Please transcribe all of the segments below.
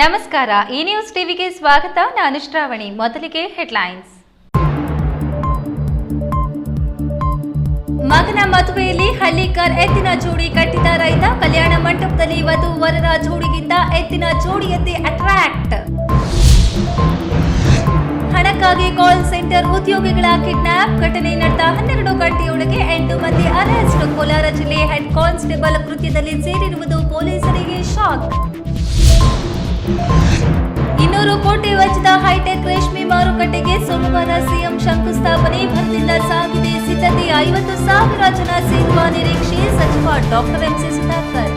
ನಮಸ್ಕಾರ, ಈ ನ್ಯೂಸ್ ಟಿವಿಗೆ ಸ್ವಾಗತ. ನಾನು ಶ್ರಾವಣಿ. ಮೊದಲಿಗೆ ಹೆಡ್ಲೈನ್ಸ್ ಮಗನ ಮದುವೆಯಲ್ಲಿ ಹಳ್ಳಿಕರ್ ಎತ್ತಿನ ಜೋಡಿ ಕಟ್ಟಿದ ರೈತ ಕಲ್ಯಾಣ ಮಂಟಪದಲ್ಲಿ ವಧು ವರರ ಜೋಡಿಗಿಂತ ಎತ್ತಿನ ಜೋಡಿಯಂತೆ ಅಟ್ರಾಕ್ಟ್ ಹಣಕ್ಕಾಗಿ ಕಾಲ್ ಸೆಂಟರ್ ಉದ್ಯೋಗಿಗಳ ಕಿಡ್ನಾಪ್ ಘಟನೆ ನಡೆದ ಹನ್ನೆರಡು ಗಂಟೆಯೊಳಗೆ ಎಂಟು ಮಂದಿ ಅರೆಸ್ಟ್ ಕೋಲಾರ ಜಿಲ್ಲೆ ಹೆಡ್ ಕಾನ್ಸ್ಟೇಬಲ್ ಕೃತ್ಯದಲ್ಲಿ ಸೇರಿರುವುದು ಪೊಲೀಸರಿಗೆ ಶಾಕ್ ಇನ್ನೂರು ಕೋಟಿ ವೆಚ್ಚದ ಹೈಟೆಕ್ ರೇಷ್ಮೆ ಮಾರುಕಟ್ಟೆಗೆ ಸೋಮವಾರ ಸಿಎಂ ಶಂಕುಸ್ಥಾಪನೆ, ಭರದಿಂದ ಸಾಗಿದೆ ಸಿದ್ಧತೆ, ಐವತ್ತು ಸಾವಿರ ಜನ ಸೇರುವ ನಿರೀಕ್ಷೆ, ಸಚಿವ ಡಾಕ್ಟರ್ ಎಂಸಿ ಸುಧಾಕರ್.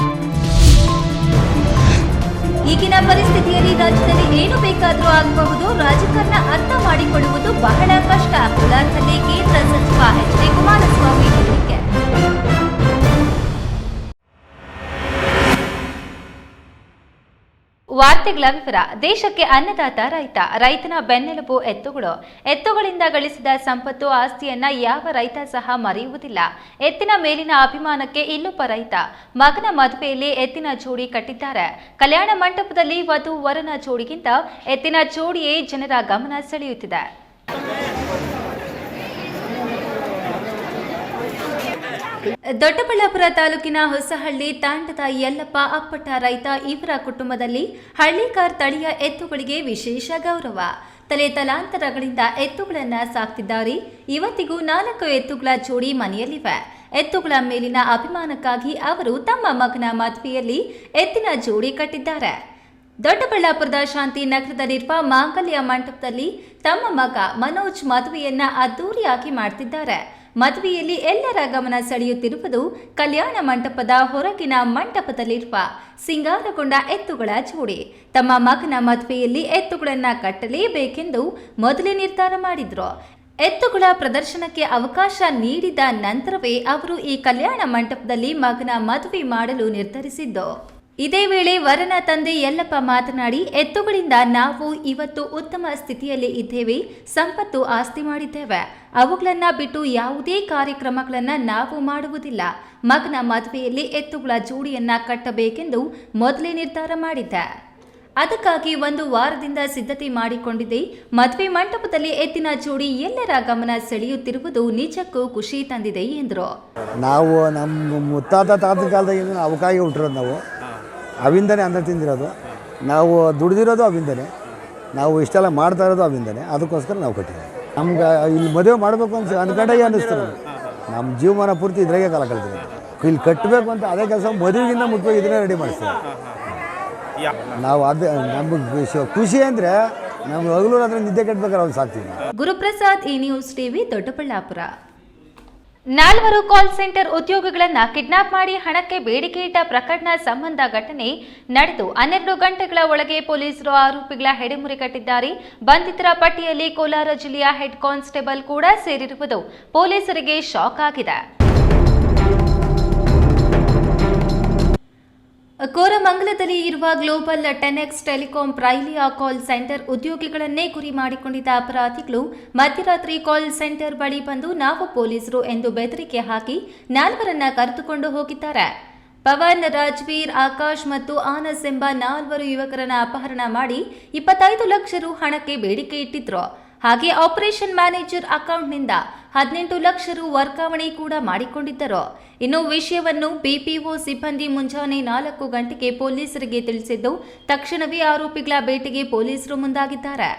ಈಗಿನ ಪರಿಸ್ಥಿತಿಯಲ್ಲಿ ರಾಜ್ಯದಲ್ಲಿ ಏನು ಬೇಕಾದರೂ ಆಗಬಹುದು, ರಾಜಕಾರಣ ಅರ್ಥ ಮಾಡಿಕೊಳ್ಳುವುದು ಬಹಳ ಕಷ್ಟ. ಕೇಂದ್ರ ಸಚಿವ ಎಚ್ ಡಿ ಕುಮಾರಸ್ವಾಮಿ ಹೇಳಿಕೆ. ವಾರ್ತೆಗಳ ವಿವರ. ದೇಶಕ್ಕೆ ಅನ್ನದಾತ ರೈತ. ರೈತನ ಬೆನ್ನೆಲುಬು ಎತ್ತುಗಳು ಎತ್ತುಗಳಿಂದ ಗಳಿಸಿದ ಸಂಪತ್ತು, ಆಸ್ತಿಯನ್ನ ಯಾವ ರೈತ ಸಹ ಮರೆಯುವುದಿಲ್ಲ. ಎತ್ತಿನ ಮೇಲಿನ ಅಭಿಮಾನಕ್ಕೆ ಇನ್ನೊಬ್ಬ ರೈತ. ಮಗನ ಮದುವೆಯಲ್ಲಿ ಎತ್ತಿನ ಜೋಡಿ ಕಟ್ಟಿದ್ದಾರೆ. ಕಲ್ಯಾಣ ಮಂಟಪದಲ್ಲಿ ವಧು ವರನ ಜೋಡಿಗಿಂತ ಎತ್ತಿನ ಜೋಡಿಯೇ ಜನರ ಗಮನ ಸೆಳೆಯುತ್ತಿದೆ. ದೊಡ್ಡಬಳ್ಳಾಪುರ ತಾಲೂಕಿನ ಹೊಸಹಳ್ಳಿ ತಾಂಡದ ಯಲ್ಲಪ್ಪ ಅಪ್ಪಟ ರೈತ ಇವರ ಕುಟುಂಬದಲ್ಲಿ ಹಳ್ಳಿಕಾರ್ ತಳಿಯ ಎತ್ತುಗಳಿಗೆ ವಿಶೇಷ ಗೌರವ. ತಲೆ ತಲಾಂತರಗಳಿಂದ ಎತ್ತುಗಳನ್ನ ಸಾಕ್ತಿದ್ದಾರೆ. ಇವತ್ತಿಗೂ ನಾಲ್ಕು ಎತ್ತುಗಳ ಜೋಡಿ ಮನೆಯಲ್ಲಿವೆ. ಎತ್ತುಗಳ ಮೇಲಿನ ಅಭಿಮಾನಕ್ಕಾಗಿ ಅವರು ತಮ್ಮ ಮಗನ ಮದುವೆಯಲ್ಲಿ ಎತ್ತಿನ ಜೋಡಿ ಕಟ್ಟಿದ್ದಾರೆ. ದೊಡ್ಡಬಳ್ಳಾಪುರದ ಶಾಂತಿ ನಗರದಲ್ಲಿರುವ ಮಾಂಗಲ್ಯ ಮಂಟಪದಲ್ಲಿ ತಮ್ಮ ಮಗ ಮನೋಜ್ ಮದುವೆಯನ್ನ ಅದ್ದೂರಿಯಾಗಿ ಮಾಡ್ತಿದ್ದಾರೆ. ಮದುವೆಯಲ್ಲಿ ಎಲ್ಲರ ಗಮನ ಸೆಳೆಯುತ್ತಿರುವುದು ಕಲ್ಯಾಣ ಮಂಟಪದ ಹೊರಗಿನ ಮಂಟಪದಲ್ಲಿರುವ ಸಿಂಗಾರಗೊಂಡ ಎತ್ತುಗಳ ಜೋಡಿ. ತಮ್ಮ ಮಗನ ಮದುವೆಯಲ್ಲಿ ಎತ್ತುಗಳನ್ನ ಕಟ್ಟಲೇಬೇಕೆಂದು ಮೊದಲೇ ನಿರ್ಧಾರ ಮಾಡಿದ್ರು. ಎತ್ತುಗಳ ಪ್ರದರ್ಶನಕ್ಕೆ ಅವಕಾಶ ನೀಡಿದ ನಂತರವೇ ಅವರು ಈ ಕಲ್ಯಾಣ ಮಂಟಪದಲ್ಲಿ ಮಗನ ಮದುವೆ ಮಾಡಲು ನಿರ್ಧರಿಸಿದ್ದು. ಇದೇ ವೇಳೆ ವರನ ತಂದೆ ಯಲ್ಲಪ್ಪ ಮಾತನಾಡಿ, ಎತ್ತುಗಳಿಂದ ನಾವು ಇವತ್ತು ಉತ್ತಮ ಸ್ಥಿತಿಯಲ್ಲಿ ಇದ್ದೇವೆ, ಸಂಪತ್ತು ಆಸ್ತಿ ಮಾಡಿದ್ದೇವೆ. ಅವುಗಳನ್ನು ಬಿಟ್ಟು ಯಾವುದೇ ಕಾರ್ಯಕ್ರಮಗಳನ್ನು ನಾವು ಮಾಡುವುದಿಲ್ಲ. ಮಗನ ಮದುವೆಯಲ್ಲಿ ಎತ್ತುಗಳ ಜೋಡಿಯನ್ನ ಕಟ್ಟಬೇಕೆಂದು ಮೊದಲೇ ನಿರ್ಧಾರ ಮಾಡಿದ್ದೆ. ಅದಕ್ಕಾಗಿ ಒಂದು ವಾರದಿಂದ ಸಿದ್ಧತೆ ಮಾಡಿಕೊಂಡಿದೆ. ಮದುವೆ ಮಂಟಪದಲ್ಲಿ ಎತ್ತಿನ ಜೋಡಿ ಎಲ್ಲರ ಗಮನ ಸೆಳೆಯುತ್ತಿರುವುದು ನಿಜಕ್ಕೂ ಖುಷಿ ತಂದಿದೆ ಎಂದರು. ನಾವು ನಮ್ಮ ಮುತ್ತಾತ ತಾತ ಕಾಲದಾಗಿಂದ ಅವಕಾಶ ಹುಟ್ಟಿರೋದು ನಾವು. ಅವಿಂದನೇ ಅನ್ನ ತಿಂದಿರೋದು. ನಾವು ದುಡ್ದಿರೋದು ಅವಿಂದನೇ. ನಾವು ಇಷ್ಟೆಲ್ಲ ಮಾಡ್ತಾ ಇರೋದು ಅವಿಂದನೇ. ಅದಕ್ಕೋಸ್ಕರ ನಾವು ಕಟ್ಟಿದ್ದೀವಿ ನಮ್ಗೆ ಇಲ್ಲಿ ಮದುವೆ ಮಾಡಬೇಕು ಅಂತ ಅಂದ್ಕೊಂಡಾಗೆ ಅನ್ನಿಸ್ತು ನಮ್ಮ ಜೀವಮಾನ ಪೂರ್ತಿ ಇದ್ರಾಗೆ ಕಾಲ ಕಳ್ತೀವಿ ಇಲ್ಲಿ ಕಟ್ಟಬೇಕು ಅಂತ ಅದೇ ಕೆಲಸ ಮದುವೆಗಿಂತ ಮುಖ್ಯವಾಗಿ ಇದನ್ನೇ ರೆಡಿ ಮಾಡಿಸ್ತೀವಿ ನಾವು ಅದೇ, ನಮಗೆ ಖುಷಿ- ಅಂದರೆ ನಮ್ಗೆ ಹಗಲು ರಾತ್ರಿ ನಿದ್ದೆ ಕಟ್ಟಬೇಕಾದ್ರೆ ಸಾಕ್ತೀವಿ ಗುರುಪ್ರಸಾದ್ ಈ ನ್ಯೂಸ್ ಟಿವಿ, ದೊಡ್ಡಬಳ್ಳಾಪುರ. ನಾಲ್ವರು ಕಾಲ್ ಸೆಂಟರ್ ಉದ್ಯೋಗಿಗಳನ್ನ ಕಿಡ್ನಾಪ್ ಮಾಡಿ ಹಣಕ್ಕೆ ಬೇಡಿಕೆ ಇಟ್ಟ ಪ್ರಕರಣ ಸಂಬಂಧ ಘಟನೆ ನಡೆದು ಹನ್ನೆರಡು ಗಂಟೆಗಳ ಒಳಗೆ ಪೊಲೀಸರು ಆರೋಪಿಗಳ ಹೆಡೆಮುರಿ ಕಟ್ಟಿದ್ದಾರೆ. ಬಂಧಿತರ ಪಟ್ಟಿಯಲ್ಲಿ ಕೋಲಾರ ಜಿಲ್ಲೆಯ ಹೆಡ್ ಕಾನ್ಸ್ಟೇಬಲ್ ಕೂಡ ಸೇರಿರುವುದು ಪೊಲೀಸರಿಗೆ ಶಾಕ್ ಆಗಿದೆ. ಕೋರಮಂಗಲದಲ್ಲಿ ಇರುವ ಗ್ಲೋಬಲ್ ಟೆನೆಕ್ಸ್ ಟೆಲಿಕಾಂ ಪ್ರೈಲಿಯಾ ಕಾಲ್ ಸೆಂಟರ್ ಉದ್ಯೋಗಿಗಳನ್ನೇ ಗುರಿ ಮಾಡಿಕೊಂಡಿದ್ದ ಅಪರಾಧಿಗಳು ಮಧ್ಯರಾತ್ರಿ ಕಾಲ್ ಸೆಂಟರ್ ಬಳಿ ಬಂದು ನಾವು ಪೊಲೀಸರು ಎಂದು ಬೆದರಿಕೆ ಹಾಕಿ ನಾಲ್ವರನ್ನ ಕರೆದುಕೊಂಡು ಹೋಗಿದ್ದಾರೆ. ಪವನ್, ರಾಜ್ವೀರ್, ಆಕಾಶ್ ಮತ್ತು ಆನಸ್ ಎಂಬ ನಾಲ್ವರು ಯುವಕರನ್ನ ಅಪಹರಣ ಮಾಡಿ ಇಪ್ಪತ್ತೈದು ಲಕ್ಷ ರು ಹಣಕ್ಕೆ ಬೇಡಿಕೆ ಇಟ್ಟಿದ್ರು. ಹಾಗೆ ಆಪರೇಷನ್ ಮ್ಯಾನೇಜರ್ ಅಕೌಂಟ್ನಿಂದ ಹದಿನೆಂಟು ಲಕ್ಷ ರು ವರ್ಗಾವಣೆ ಕೂಡ ಮಾಡಿಕೊಂಡಿದ್ದರು. ಇನ್ನು ವಿಷಯವನ್ನು ಬಿಪಿಒ ಸಿಬ್ಬಂದಿ ಮುಂಜಾನೆ ನಾಲ್ಕು ಗಂಟೆಗೆ ಪೊಲೀಸರಿಗೆ ತಿಳಿಸಿದ್ದು, ತಕ್ಷಣವೇ ಆರೋಪಿಗಳ ಭೇಟಿಗೆ ಪೊಲೀಸರು ಮುಂದಾಗಿದ್ದಾರೆ.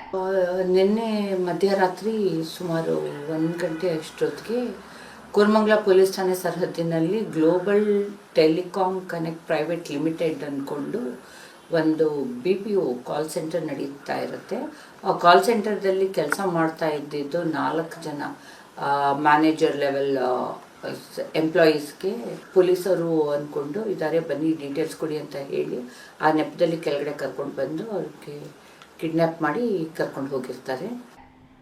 ನಿನ್ನೆ ಮಧ್ಯರಾತ್ರಿ ಸುಮಾರು ಒಂದು ಗಂಟೆ ಅಷ್ಟೊತ್ತಿಗೆ ಕೋರಮಂಗಲ ಪೊಲೀಸ್ ಠಾಣೆ ಸರಹದ್ದಿನಲ್ಲಿ global telecom connect private limited ಅಂದ್ಕೊಂಡು ಒಂದು B P O call centre ನಡೀತಾ ಇರುತ್ತೆ. ಆ ಕಾಲ್ ಸೆಂಟರ್ದಲ್ಲಿ ಕೆಲಸ ಮಾಡ್ತಾ ಇದ್ದಿದ್ದು ನಾಲ್ಕು ಜನ ಮ್ಯಾನೇಜರ್ ಲೆವೆಲ್ ಎಂಪ್ಲಾಯೀಸ್ಗೆ ಪೊಲೀಸರು ಅಂದ್ಕೊಂಡು ಇದ್ದಾರೆ ಬನ್ನಿ ಡೀಟೇಲ್ಸ್ ಕೊಡಿ ಅಂತ ಹೇಳಿ ಆ ನೆಪದಲ್ಲಿ ಕೆಳಗಡೆ ಕರ್ಕೊಂಡು ಬಂದು ಅವ್ರಿಗೆ ಕಿಡ್ನ್ಯಾಪ್ ಮಾಡಿ ಕರ್ಕೊಂಡು ಹೋಗಿರ್ತಾರೆ.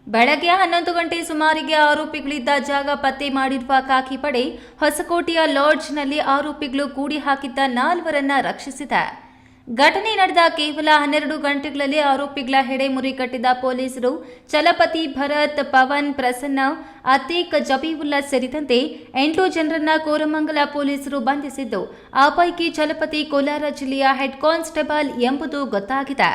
ಬೆಳಗ್ಗೆ ಹನ್ನೊಂದು ಗಂಟೆ ಸುಮಾರಿಗೆ ಆರೋಪಿಗಳಿದ್ದ ಜಾಗ ಪತ್ತೆ ಮಾಡಿರುವ ಕಾಕಿ ಪಡೆ ಹೊಸಕೋಟೆಯ ಲಾಡ್ಜ್ನಲ್ಲಿ ಆರೋಪಿಗಳು ಕೂಡಿ ಹಾಕಿದ್ದ ನಾಲ್ವರನ್ನ ರಕ್ಷಿಸಿದೆ. ಘಟನೆ ನಡೆದ ಕೇವಲ ಹನ್ನೆರಡು ಗಂಟೆಗಳಲ್ಲಿ ಆರೋಪಿಗಳ ಹೆಡೆಮುರಿ ಕಟ್ಟಿದ ಪೊಲೀಸರು ಚಲಪತಿ ಭರತ್ ಪವನ್ ಪ್ರಸನ್ನ, ಅತೀಕ್ ಜಬೀವುಲ್ಲಾ ಸೇರಿದಂತೆ ಎಂಟು ಜನರನ್ನ ಕೋರಮಂಗಲ ಪೊಲೀಸರು ಬಂಧಿಸಿದ್ದು, ಆ ಪೈಕಿ ಚಲಪತಿ ಕೋಲಾರ ಜಿಲ್ಲೆಯ ಹೆಡ್ ಕಾನ್ಸ್ಟೇಬಲ್ ಎಂಬುದು ಗೊತ್ತಾಗಿದೆ.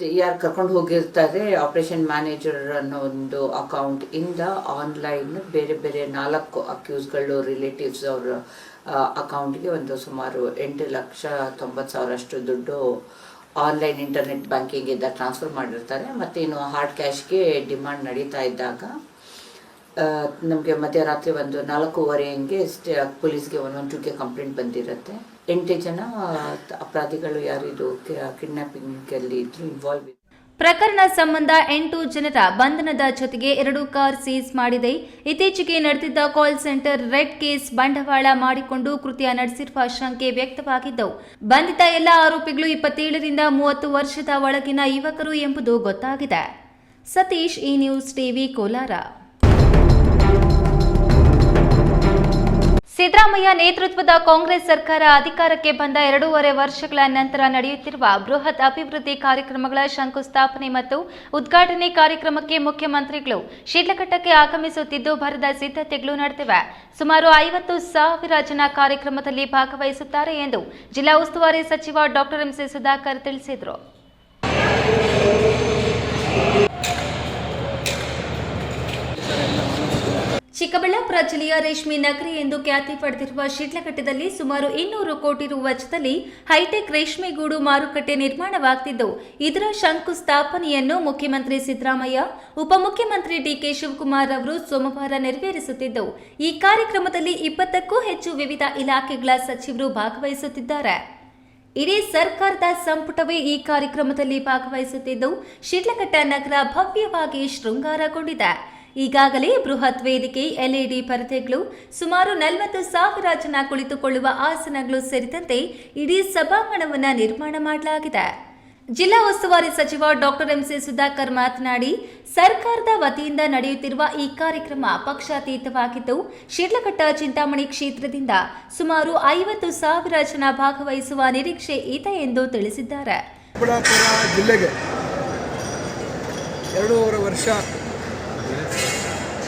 ಯಾರು ಕರ್ಕೊಂಡು ಹೋಗಿರ್ತಾರೆ ಆಪರೇಷನ್ ಮ್ಯಾನೇಜರ್ ಅನ್ನೋ ಒಂದು ಅಕೌಂಟ್ ಇಂದ ಆನ್ಲೈನ್ ಬೇರೆ ಬೇರೆ ನಾಲ್ಕು ಅಕ್ಯೂಸ್ಗಳು ರಿಲೇಟಿವ್ಸ್ ಅವರ ಅಕೌಂಟ್ಗೆ ಒಂದು ಸುಮಾರು ಎಂಟು ಲಕ್ಷ ತೊಂಬತ್ತು ಸಾವಿರಷ್ಟು ದುಡ್ಡು ಆನ್ಲೈನ್ ಇಂಟರ್ನೆಟ್ ಬ್ಯಾಂಕಿಂಗ್ ಇಂದ ಟ್ರಾನ್ಸ್ಫರ್ ಮಾಡಿರ್ತಾರೆ. ಮತ್ತು ಇನ್ನು ಹಾರ್ಡ್ ಕ್ಯಾಶ್ಗೆ ಡಿಮಾಂಡ್ ನಡೀತಾ ಇದ್ದಾಗ ನಮಗೆ ಮಧ್ಯರಾತ್ರಿ ಒಂದು ನಾಲ್ಕೂವರೆ ಹಂಗೆ ಪೊಲೀಸ್ಗೆ ಒಂದೊಂದು ಟೂಗೆ ಕಂಪ್ಲೇಂಟ್ ಬಂದಿರುತ್ತೆ. ಎಂಟು ಜನ ಅಪರಾಧಿಗಳು ಯಾರಿದು ಕಿಡ್ನಾಪಿಂಗಲ್ಲಿ ಇದ್ರು ಇನ್ವಾಲ್ವ್ ಪ್ರಕರಣ ಸಂಬಂಧ ಎಂಟು ಜನರ ಬಂಧನದ ಜೊತೆಗೆ ಎರಡು ಕಾರ್ ಸೀಸ್ ಮಾಡಿದೆ. ಇತ್ತೀಚೆಗೆ ನಡೆದಿದ್ದ ಕಾಲ್ ಸೆಂಟರ್ ರೆಡ್ ಕೇಸ್ ಬಂಡವಾಳ ಮಾಡಿಕೊಂಡು ಕೃತ್ಯ ನಡೆಸಿರುವ ಶಂಕೆ ವ್ಯಕ್ತವಾಗಿದ್ದವು. ಬಂಧಿತ ಎಲ್ಲ ಆರೋಪಿಗಳು ಇಪ್ಪತ್ತೇಳರಿಂದ ಮೂವತ್ತು ವರ್ಷದ ಒಳಗಿನ ಯುವಕರು ಎಂಬುದು ಗೊತ್ತಾಗಿದೆ. ಸತೀಶ್ ಈ ನ್ಯೂಸ್ ಟಿವಿ ಕೋಲಾರ. ಸಿದ್ದರಾಮಯ್ಯ ನೇತೃತ್ವದ ಕಾಂಗ್ರೆಸ್ ಸರ್ಕಾರ ಅಧಿಕಾರಕ್ಕೆ ಬಂದ ಎರಡೂವರೆ ವರ್ಷಗಳ ನಂತರ ನಡೆಯುತ್ತಿರುವ ಬೃಹತ್ ಅಭಿವೃದ್ಧಿ ಕಾರ್ಯಕ್ರಮಗಳ ಶಂಕುಸ್ಥಾಪನೆ ಮತ್ತು ಉದ್ಘಾಟನೆ ಕಾರ್ಯಕ್ರಮಕ್ಕೆ ಮುಖ್ಯಮಂತ್ರಿಗಳು ಶಿಡ್ಲಘಟ್ಟಕ್ಕೆ ಆಗಮಿಸುತ್ತಿದ್ದು, ಭರದ ಸಿದ್ಧತೆಗಳು ನಡೆದಿವೆ. ಸುಮಾರು ಐವತ್ತು ಸಾವಿರ ಜನ ಕಾರ್ಯಕ್ರಮದಲ್ಲಿ ಭಾಗವಹಿಸುತ್ತಾರೆ ಎಂದು ಜಿಲ್ಲಾ ಉಸ್ತುವಾರಿ ಸಚಿವ ಡಾಕ್ಟರ್ ಎಂಸಿ ಸುಧಾಕರ್ ತಿಳಿಸಿದರು. ಚಿಕ್ಕಬಳ್ಳಾಪುರ ಜಿಲ್ಲೆಯ ರೇಷ್ಮೆ ನಗರಿ ಎಂದು ಖ್ಯಾತಿ ಪಡೆದಿರುವ ಶಿಡ್ಲಘಟ್ಟದಲ್ಲಿ ಸುಮಾರು ಇನ್ನೂರು ಕೋಟಿ ರು ವೆಚ್ಚದಲ್ಲಿ ಹೈಟೆಕ್ ರೇಷ್ಮೆಗೂಡು ಮಾರುಕಟ್ಟೆ ನಿರ್ಮಾಣವಾಗುತ್ತಿದ್ದು ಇದರ ಶಂಕುಸ್ಥಾಪನೆಯನ್ನು ಮುಖ್ಯಮಂತ್ರಿ ಸಿದ್ದರಾಮಯ್ಯ, ಉಪಮುಖ್ಯಮಂತ್ರಿ ಡಿಕೆ ಶಿವಕುಮಾರ್ ಅವರು ಸೋಮವಾರ ನೆರವೇರಿಸುತ್ತಿದ್ದವು ಈ ಕಾರ್ಯಕ್ರಮದಲ್ಲಿ ಇಪ್ಪತ್ತಕ್ಕೂ ಹೆಚ್ಚು ವಿವಿಧ ಇಲಾಖೆಗಳ ಸಚಿವರು ಭಾಗವಹಿಸುತ್ತಿದ್ದಾರೆ. ಇಡೀ ಸರ್ಕಾರದ ಸಂಪುಟವೇ ಈ ಕಾರ್ಯಕ್ರಮದಲ್ಲಿ ಭಾಗವಹಿಸುತ್ತಿದ್ದು, ಶಿಡ್ಲಘಟ್ಟ ನಗರ ಭವ್ಯವಾಗಿ ಶೃಂಗಾರಗೊಂಡಿದೆ. ಈಗಾಗಲೇ ಬೃಹತ್ ವೇದಿಕೆ, ಎಲ್ಇಡಿ ಪರದೆಗಳು, ಸುಮಾರು ನಲವತ್ತು ಸಾವಿರ ಜನ ಕುಳಿತುಕೊಳ್ಳುವ ಆಸನಗಳು ಸೇರಿದಂತೆ ಇಡೀ ಸಭಾಂಗಣವನ್ನು ನಿರ್ಮಾಣ ಮಾಡಲಾಗಿದೆ. ಜಿಲ್ಲಾ ಉಸ್ತುವಾರಿ ಸಚಿವ ಡಾಕ್ಟರ್ ಎಂಸಿ ಸುಧಾಕರ್ ಮಾತನಾಡಿ, ಸರ್ಕಾರದ ವತಿಯಿಂದ ನಡೆಯುತ್ತಿರುವ ಈ ಕಾರ್ಯಕ್ರಮ ಪಕ್ಷಾತೀತವಾಗಿದ್ದು, ಶಿಡ್ಲಘಟ್ಟ ಚಿಂತಾಮಣಿ ಕ್ಷೇತ್ರದಿಂದ ಸುಮಾರು ಐವತ್ತು ಸಾವಿರ ಜನ ಭಾಗವಹಿಸುವ ನಿರೀಕ್ಷೆ ಇದೆ ಎಂದು ತಿಳಿಸಿದ್ದಾರೆ. ಜಿಲ್ಲೆಗೆ ವರ್ಷ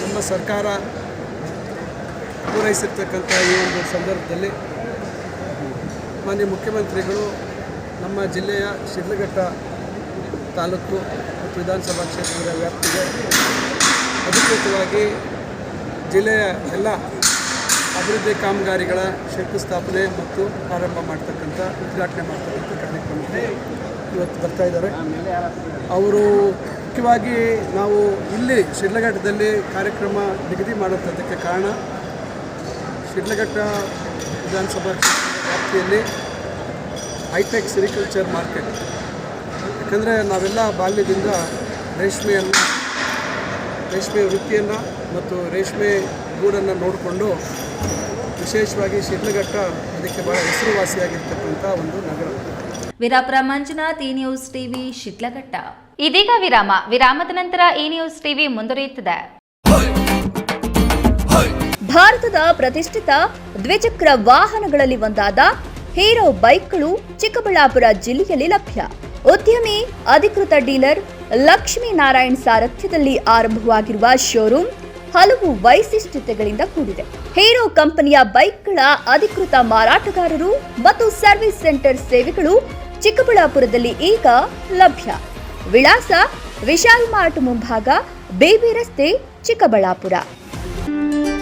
ನಮ್ಮ ಸರ್ಕಾರ ಪೂರೈಸಿರ್ತಕ್ಕಂಥ ಈ ಒಂದು ಸಂದರ್ಭದಲ್ಲಿ ಮಾನ್ಯ ಮುಖ್ಯಮಂತ್ರಿಗಳು ನಮ್ಮ ಜಿಲ್ಲೆಯ ಶಿಡ್ಲಘಟ್ಟ ತಾಲೂಕು ಮತ್ತು ವಿಧಾನಸಭಾ ಕ್ಷೇತ್ರದ ವ್ಯಾಪ್ತಿಗೆ ಅಧಿಕೃತವಾಗಿ ಜಿಲ್ಲೆಯ ಎಲ್ಲ ಅಭಿವೃದ್ಧಿ ಕಾಮಗಾರಿಗಳ ಶಂಕುಸ್ಥಾಪನೆ ಮತ್ತು ಪ್ರಾರಂಭ ಮಾಡ್ತಕ್ಕಂಥ, ಉದ್ಘಾಟನೆ ಮಾಡ್ತಕ್ಕಂಥ ಕಾರ್ಯಕ್ರಮಕ್ಕೆ ಇವತ್ತು ಬರ್ತಾ ಇದ್ದಾರೆ. ಅವರು ಮುಖ್ಯವಾಗಿ ನಾವು ಇಲ್ಲಿ ಶಿಡ್ಲಘಟ್ಟದಲ್ಲಿ ಕಾರ್ಯಕ್ರಮ ನಿಗದಿ ಮಾಡುವಂಥದ್ದಕ್ಕೆ ಕಾರಣ ಶಿಡ್ಲಘಟ್ಟ ವಿಧಾನಸಭಾ ವ್ಯಾಪ್ತಿಯಲ್ಲಿ ಹೈಟೆಕ್ ಸಿರಿಕಲ್ಚರ್ ಮಾರ್ಕೆಟ್. ಯಾಕಂದರೆ ನಾವೆಲ್ಲ ಬಾಲ್ಯದಿಂದ ರೇಷ್ಮೆಯನ್ನು, ರೇಷ್ಮೆ ವೃತ್ತಿಯನ್ನು ಮತ್ತು ರೇಷ್ಮೆ ಗೂಡನ್ನು ನೋಡಿಕೊಂಡು ವಿಶೇಷವಾಗಿ ಶಿಡ್ಲಘಟ್ಟ ಅದಕ್ಕೆ ಬಹಳ ಹೆಸರುವಾಸಿಯಾಗಿರ್ತಕ್ಕಂಥ ಒಂದು ನಗರ. ವೀರಾಪುರ ಮಂಜುನಾಥ್, ಈ ನ್ಯೂಸ್ ಟಿವಿ ಶಿಡ್ಲಘಟ್ಟ. ಇದೀಗ ವಿರಾಮ. ವಿರಾಮದ ನಂತರ ಈ ನ್ಯೂಸ್ ಟಿವಿ ಮುಂದುವರಿಯುತ್ತದೆ. ಭಾರತದ ಪ್ರತಿಷ್ಠಿತ ದ್ವಿಚಕ್ರ ವಾಹನಗಳಲ್ಲಿ ಒಂದಾದ ಹೀರೋ ಬೈಕ್ಗಳು ಚಿಕ್ಕಬಳ್ಳಾಪುರ ಜಿಲ್ಲೆಯಲ್ಲಿ ಲಭ್ಯ. ಉದ್ಯಮಿ, ಅಧಿಕೃತ ಡೀಲರ್ ಲಕ್ಷ್ಮೀನಾರಾಯಣ್ ಸಾರಥ್ಯದಲ್ಲಿ ಆರಂಭವಾಗಿರುವ ಶೋರೂಮ್ ಹಲವು ವೈಶಿಷ್ಟ್ಯತೆಗಳಿಂದ ಕೂಡಿದೆ. ಹೀರೋ ಕಂಪನಿಯ ಬೈಕ್ಗಳ ಅಧಿಕೃತ ಮಾರಾಟಗಾರರು ಮತ್ತು ಸರ್ವಿಸ್ ಸೆಂಟರ್ ಸೇವೆಗಳು ಚಿಕ್ಕಬಳ್ಳಾಪುರದಲ್ಲಿ ಈಗ ಲಭ್ಯ. ವಿಳಾಸ ವಿಶಾಲ್ ಮಾರ್ಟ್ ಮುಂಭಾಗ ಬೇಬಿ ರಸ್ತೆ ಚಿಕ್ಕಬಳ್ಳಾಪುರ.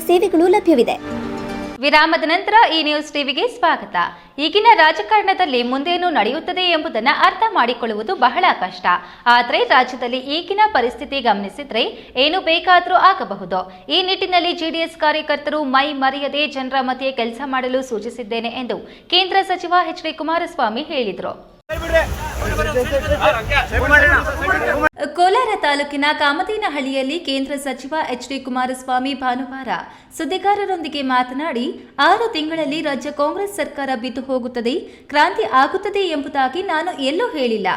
ಸೇವೆಗಳು ಲಭ್ಯವಿದೆ. ವಿರಾಮದ ನಂತರ ಈ ನ್ಯೂಸ್ ಟಿವಿಗೆ ಸ್ವಾಗತ. ಈಗಿನ ರಾಜಕಾರಣದಲ್ಲಿ ಮುಂದೇನು ನಡೆಯುತ್ತದೆ ಎಂಬುದನ್ನು ಅರ್ಥ ಮಾಡಿಕೊಳ್ಳುವುದು ಬಹಳ ಕಷ್ಟ. ಆದರೆ ರಾಜ್ಯದಲ್ಲಿ ಈಗಿನ ಪರಿಸ್ಥಿತಿ ಗಮನಿಸಿದ್ರೆ ಏನು ಬೇಕಾದರೂ ಆಗಬಹುದು. ಈ ನಿಟ್ಟಿನಲ್ಲಿ ಜೆಡಿಎಸ್ ಕಾರ್ಯಕರ್ತರು ಮೈ ಮರೆಯದೆ ಜನರ ಮಧ್ಯೆ ಕೆಲಸ ಮಾಡಲು ಸೂಚಿಸಿದ್ದೇನೆ ಎಂದು ಕೇಂದ್ರ ಸಚಿವ ಎಚ್ ಡಿ ಕುಮಾರಸ್ವಾಮಿ ಹೇಳಿದರು. ಕೋಲಾರ ತಾಲೂಕಿನ ಕಾಮದೇನಹಳ್ಳಿಯಲ್ಲಿ ಕೇಂದ್ರ ಸಚಿವ ಎಚ್ ಡಿ ಕುಮಾರಸ್ವಾಮಿ ಭಾನುವಾರ ಸುದ್ದಿಗಾರರೊಂದಿಗೆ ಮಾತನಾಡಿ, ಆರು ತಿಂಗಳಲ್ಲಿ ರಾಜ್ಯ ಕಾಂಗ್ರೆಸ್ ಸರ್ಕಾರ ಬಿದ್ದು ಹೋಗುತ್ತದೆ, ಕ್ರಾಂತಿ ಆಗುತ್ತದೆ ಎಂಬುದಾಗಿ ನಾನು ಎಲ್ಲೂ ಹೇಳಿಲ್ಲ.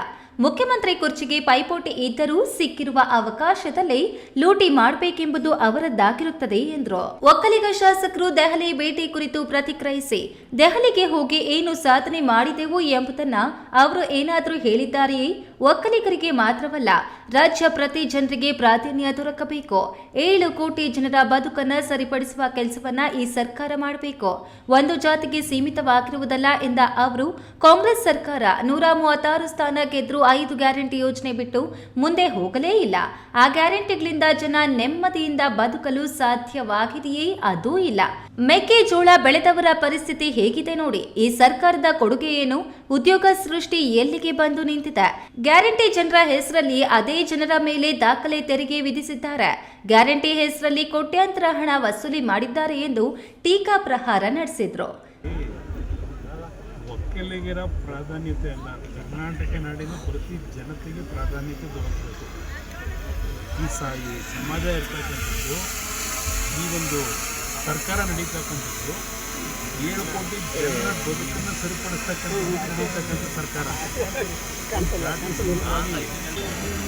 ಮುಖ್ಯಮಂತ್ರಿ ಕುರ್ಚಿಗೆ ಪೈಪೋಟಿ ಇದ್ದರೂ ಸಿಕ್ಕಿರುವ ಅವಕಾಶದಲ್ಲಿ ಲೂಟಿ ಮಾಡಬೇಕೆಂಬುದು ಅವರದ್ದಾಗಿರುತ್ತದೆ ಎಂದರು. ಒಕ್ಕಲಿಗ ಶಾಸಕರು ದೆಹಲಿ ಭೇಟಿ ಕುರಿತು ಪ್ರತಿಕ್ರಿಯಿಸಿ, ದೆಹಲಿಗೆ ಹೋಗಿ ಏನು ಸಾಧನೆ ಮಾಡಿದೆವು ಎಂಬುದನ್ನ ಅವರು ಏನಾದರೂ ಹೇಳಿದ್ದಾರೆಯೇ? ಒಕ್ಕಲಿಗರಿಗೆ ಮಾತ್ರವಲ್ಲ, ರಾಜ್ಯ ಪ್ರತಿ ಜನರಿಗೆ ಪ್ರಾಧಾನ್ಯ ದೊರಕಬೇಕು. ಏಳು ಕೋಟಿ ಜನರ ಬದುಕನ್ನು ಸರಿಪಡಿಸುವ ಕೆಲಸವನ್ನ ಈ ಸರ್ಕಾರ ಮಾಡಬೇಕು. ಒಂದು ಜಾತಿಗೆ ಸೀಮಿತವಾಗಿರುವುದಲ್ಲ ಎಂದ ಅವರು, ಕಾಂಗ್ರೆಸ್ ಸರ್ಕಾರ ನೂರ ಮೂವತ್ತಾರು ಸ್ಥಾನ ಗೆದ್ದರೂ ಐದು ಗ್ಯಾರಂಟಿ ಯೋಜನೆ ಬಿಟ್ಟು ಮುಂದೆ ಹೋಗಲೇ ಇಲ್ಲ. ಆ ಗ್ಯಾರಂಟಿಗಳಿಂದ ಜನ ನೆಮ್ಮದಿಯಿಂದ ಬದುಕಲು ಸಾಧ್ಯವಾಗಿದೆಯೇ ಅದೂ ಇಲ್ಲ. ಮೆಕ್ಕೆಜೋಳ ಬೆಳೆದವರ ಪರಿಸ್ಥಿತಿ ಹೇಗಿದೆ ನೋಡಿ. ಈ ಸರ್ಕಾರದ ಕೊಡುಗೆ ಏನು? ಉದ್ಯೋಗ ಸೃಷ್ಟಿ ಎಲ್ಲಿಗೆ ಬಂದು ನಿಂತಿದೆ? ಗ್ಯಾರಂಟಿ ಜನರ ಹೆಸರಲ್ಲಿ ಅದೇ ಜನರ ಮೇಲೆ ದಾಖಲೆ ತೆರಿಗೆ ವಿಧಿಸಿದ್ದಾರೆ. ಗ್ಯಾರಂಟಿ ಹೆಸರಲ್ಲಿ ಕೋಟ್ಯಾಂತರ ಹಣ ವಸೂಲಿ ಮಾಡಿದ್ದಾರೆ ಎಂದು ಟೀಕಾ ಪ್ರಹಾರ ನಡೆಸಿದ್ರು. ಈ ಸಮಾಜ ಇರ್ತಕ್ಕಂಥದ್ದು, ಈ ಒಂದು ಸರ್ಕಾರ ನಡೀತಕ್ಕಂಥದ್ದು ಏಳು ಕೋಟಿ ಜನರ ಬದುಕನ್ನು ಸರಿಪಡಿಸ್ತಕ್ಕಂಥ ನಡೀತಕ್ಕಂಥ ಸರ್ಕಾರ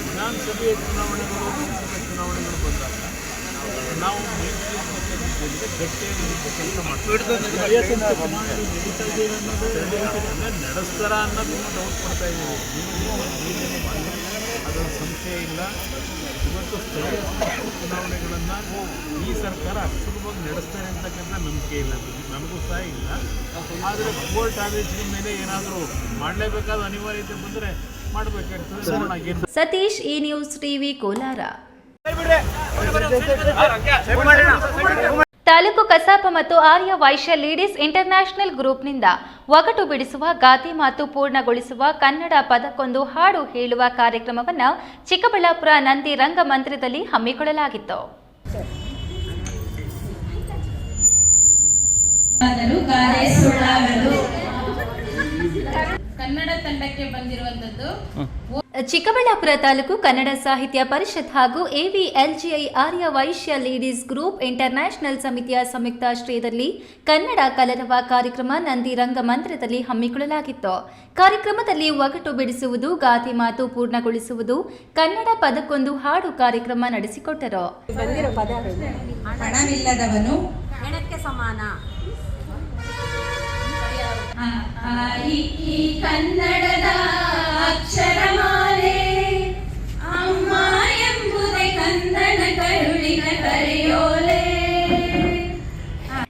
ವಿಧಾನಸಭೆಯ ಚುನಾವಣೆಗಳು ಲೋಕಸಭೆ ಚುನಾವಣೆಗಳು ಬಂದಾಗ ನಾವು ಅನ್ನೋದು ನಡೆಸ್ತಾರ ಅನ್ನೋದನ್ನು ಡೌಟ್ ಕೊಡ್ತಾ ಇದ್ದೀವಿ ಅದರ ಸಂಶಯ ಇಲ್ಲ ಇವತ್ತು ಸ್ಥಳೀಯ ಚುನಾವಣೆಗಳನ್ನು ಈ ಸರ್ಕಾರ ಸುಲಭವಾಗಿ ನಡೆಸ್ತಾರೆ ಅಂತಕ್ಕಂಥ ನಂಬಿಕೆ ಇಲ್ಲ ನಮಗೂ ಸಹ ಇಲ್ಲ ಆದರೆ ಕೋರ್ಟ್ ಆದೇಶದ ಮೇಲೆ ಏನಾದರೂ ಮಾಡಲೇಬೇಕಾದ ಅನಿವಾರ್ಯತೆ ಬಂದರೆ ಮಾಡಬೇಕಾಗ್ತದೆ ಸತೀಶ್ ಈ ನ್ಯೂಸ್ ಟಿವಿ ಕೋಲಾರ. ತಾಲೂಕು ಕಸಾಪ ಮತ್ತು ಆರ್ಯ ವೈಶ್ಯ ಲೇಡೀಸ್ ಇಂಟರ್ನ್ಯಾಷನಲ್ ಗ್ರೂಪ್ನಿಂದ ಒಗಟು ಬಿಡಿಸುವ, ಗಾದಿ ಮಾತು ಪೂರ್ಣಗೊಳಿಸುವ, ಕನ್ನಡ ಪದಕ್ಕೊಂದು ಹಾಡು ಹೇಳುವ ಕಾರ್ಯಕ್ರಮವನ್ನು ಚಿಕ್ಕಬಳ್ಳಾಪುರ ನಂದಿ ರಂಗಮಂದಿರದಲ್ಲಿ ಹಮ್ಮಿಕೊಳ್ಳಲಾಗಿತ್ತು. ಕನ್ನಡ ತಂಡಕ್ಕೆ ಬಂದಿರುವಂತದ್ದು. ಚಿಕ್ಕಬಳ್ಳಾಪುರ ತಾಲೂಕು ಕನ್ನಡ ಸಾಹಿತ್ಯ ಪರಿಷತ್ ಹಾಗೂ A V L G I Arya Vaishya ladies group international ಸಮಿತಿಯ ಸಂಯುಕ್ತಾಶ್ರಯದಲ್ಲಿ ಕನ್ನಡ ಕಲರವ ಕಾರ್ಯಕ್ರಮ ನಂದಿ ರಂಗಮಂದಿರದಲ್ಲಿ ಹಮ್ಮಿಕೊಳ್ಳಲಾಗಿತ್ತು. ಕಾರ್ಯಕ್ರಮದಲ್ಲಿ ಒಗಟು ಬಿಡಿಸುವುದು ಗಾತಿ ಮಾತು ಪೂರ್ಣಗೊಳಿಸುವುದು ಕನ್ನಡ ಪದಕ್ಕೊಂದು ಹಾಡು ಕಾರ್ಯಕ್ರಮ ನಡೆಸಿಕೊಟ್ಟರು. ಆ, ಈ ಕನ್ನಡದ ಅಕ್ಷರಮಾಲೆ ಅಮ್ಮ ಎಂಬುದೇ ಕನ್ನಡ ಕರುಳಿನ ಕರೆಯೋಲೆ.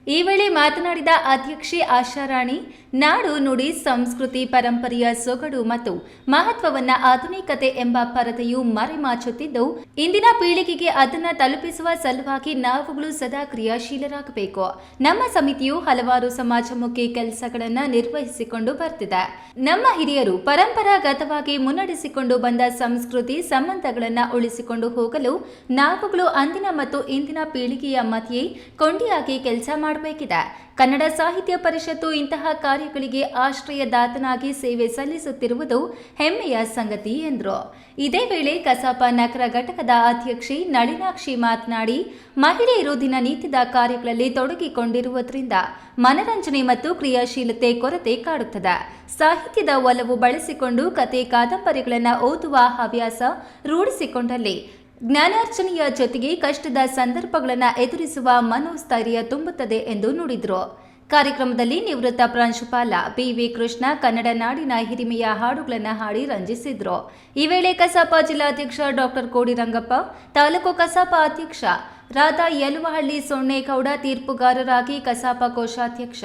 ಈ ವೇಳೆ ಮಾತನಾಡಿದ ಅಧ್ಯಕ್ಷೆ ಆಶಾರಾಣಿ ನಾಡು ನುಡಿ, ಸಂಸ್ಕೃತಿ, ಪರಂಪರೆಯ ಸೊಗಡು ಮತ್ತು ಮಹತ್ವವನ್ನ ಆಧುನಿಕತೆ ಎಂಬ ಪರದೆಯು ಮರೆಮಾಚುತ್ತಿದ್ದು, ಇಂದಿನ ಪೀಳಿಗೆಗೆ ಅದನ್ನ ತಲುಪಿಸುವ ಸಲುವಾಗಿ ನಾವುಗಳು ಸದಾ ಕ್ರಿಯಾಶೀಲರಾಗಬೇಕು. ನಮ್ಮ ಸಮಿತಿಯು ಹಲವಾರು ಸಮಾಜಮುಖಿ ಕೆಲಸಗಳನ್ನ ನಿರ್ವಹಿಸಿಕೊಂಡು ಬರ್ತಿದೆ. ನಮ್ಮ ಹಿರಿಯರು ಪರಂಪರಾಗತವಾಗಿ ಮುನ್ನಡೆಸಿಕೊಂಡು ಬಂದ ಸಂಸ್ಕೃತಿ ಸಂಬಂಧಗಳನ್ನ ಉಳಿಸಿಕೊಂಡು ಹೋಗಲು ನಾವುಗಳು ಅಂದಿನ ಮತ್ತು ಇಂದಿನ ಪೀಳಿಗೆಯ ಮಧ್ಯೆ ಕೊಂಡಿಯಾಗಿ ಕೆಲಸ ಮಾಡಬೇಕಿದೆ. ಕನ್ನಡ ಸಾಹಿತ್ಯ ಪರಿಷತ್ತು ಇಂತಹ ಕಾರ್ಯಗಳಿಗೆ ಆಶ್ರಯದಾತನಾಗಿ ಸೇವೆ ಸಲ್ಲಿಸುತ್ತಿರುವುದು ಹೆಮ್ಮೆಯ ಸಂಗತಿ ಎಂದರು. ಇದೇ ವೇಳೆ ಕಸಾಪ ನಗರ ಘಟಕದ ಅಧ್ಯಕ್ಷೆ ನಳಿನಾಕ್ಷಿ ಮಾತನಾಡಿ, ಮಹಿಳೆಯರು ದಿನನಿತ್ಯದ ಕಾರ್ಯಗಳಲ್ಲಿ ತೊಡಗಿಕೊಂಡಿರುವುದರಿಂದ ಮನರಂಜನೆ ಮತ್ತು ಕ್ರಿಯಾಶೀಲತೆ ಕೊರತೆ ಕಾಡುತ್ತದೆ. ಸಾಹಿತ್ಯದ ಒಲವು ಬಳಸಿಕೊಂಡು ಕತೆ ಕಾದಂಬರಿಗಳನ್ನು ಓದುವ ಹವ್ಯಾಸ ರೂಢಿಸಿಕೊಂಡಲ್ಲಿ ಜ್ಞಾನಾರ್ಜನೆಯ ಜೊತೆಗೆ ಕಷ್ಟದ ಸಂದರ್ಭಗಳನ್ನು ಎದುರಿಸುವ ಮನೋಸ್ಥೈರ್ಯ ತುಂಬುತ್ತದೆ ಎಂದು ನುಡಿದರು. ಕಾರ್ಯಕ್ರಮದಲ್ಲಿ ನಿವೃತ್ತ ಪ್ರಾಂಶುಪಾಲ ಬಿವಿ ಕೃಷ್ಣ ಕನ್ನಡ ನಾಡಿನ ಹಿರಿಮೆಯ ಹಾಡುಗಳನ್ನು ಹಾಡಿ ರಂಜಿಸಿದ್ರು. ಈ ವೇಳೆ ಕಸಾಪ ಜಿಲ್ಲಾಧ್ಯಕ್ಷ ಡಾಕ್ಟರ್ ಕೋಡಿರಂಗಪ್ಪ, ತಾಲೂಕು ಕಸಾಪ ಅಧ್ಯಕ್ಷ ರಾಧಾ ಯಲುವಹಳ್ಳಿ ಸೊನ್ನೇಗೌಡ ತೀರ್ಪುಗಾರರಾಗಿ ಕಸಾಪ ಕೋಶಾಧ್ಯಕ್ಷ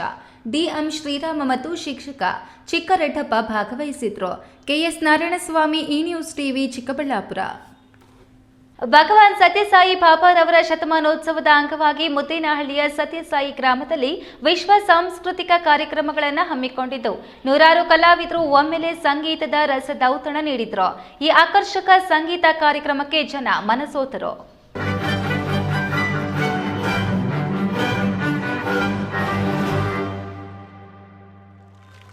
ಡಿಎಂ ಶ್ರೀರಾಮ ಮತ್ತು ಶಿಕ್ಷಕ Chikkareddappa ಭಾಗವಹಿಸಿದ್ರು. K S Narayanaswamy, E news TV Chikkaballapur. Bhagwan Sathya Sai ಬಾಬಾರವರ ಶತಮಾನೋತ್ಸವದ ಅಂಗವಾಗಿ ಮುದ್ದೇನಹಳ್ಳಿಯ ಸತ್ಯಸಾಯಿ ಗ್ರಾಮದಲ್ಲಿ ವಿಶ್ವ ಸಾಂಸ್ಕೃತಿಕ ಕಾರ್ಯಕ್ರಮಗಳನ್ನು ಹಮ್ಮಿಕೊಂಡಿದ್ದು, ನೂರಾರು ಕಲಾವಿದರು ಒಮ್ಮೆಲೆ ಸಂಗೀತದ ರಸದೌತಣ ನೀಡಿದ್ರು. ಈ ಆಕರ್ಷಕ ಸಂಗೀತ ಕಾರ್ಯಕ್ರಮಕ್ಕೆ ಜನ ಮನಸೋತರು.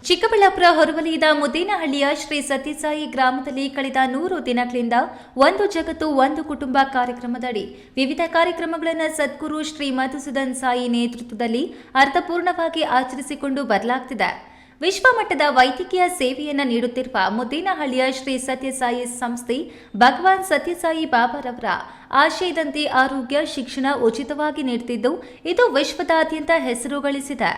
ಚಿಕ್ಕಬಳ್ಳಾಪುರ ಹೊರವಲಯದ ಮುದ್ದೇನಹಳ್ಳಿಯ ಶ್ರೀ ಸತ್ಯಸಾಯಿ ಗ್ರಾಮದಲ್ಲಿ ಕಳೆದ ನೂರು ದಿನಗಳಿಂದ ಒಂದು ಜಗತ್ತು, ಒಂದು ಕುಟುಂಬ ಕಾರ್ಯಕ್ರಮದಡಿ ವಿವಿಧ ಕಾರ್ಯಕ್ರಮಗಳನ್ನು ಸದ್ಗುರು ಶ್ರೀ ಮಧುಸೂದನ್ ಸಾಯಿ ನೇತೃತ್ವದಲ್ಲಿ ಅರ್ಥಪೂರ್ಣವಾಗಿ ಆಚರಿಸಿಕೊಂಡು ಬರಲಾಗ್ತಿದೆ. ವಿಶ್ವಮಟ್ಟದ ವೈದ್ಯಕೀಯ ಸೇವೆಯನ್ನು ನೀಡುತ್ತಿರುವ ಮುದ್ದೇನಹಳ್ಳಿಯ ಶ್ರೀ ಸತ್ಯಸಾಯಿ ಸಂಸ್ಥೆ ಭಗವಾನ್ ಸತ್ಯಸಾಯಿ ಬಾಬಾರವರ ಆಶಯದಂತೆ ಆರೋಗ್ಯ, ಶಿಕ್ಷಣ ಉಚಿತವಾಗಿ ನೀಡುತ್ತಿದ್ದು, ಇದು ವಿಶ್ವದಾದ್ಯಂತ ಹೆಸರು ಗಳಿಸಿದೆ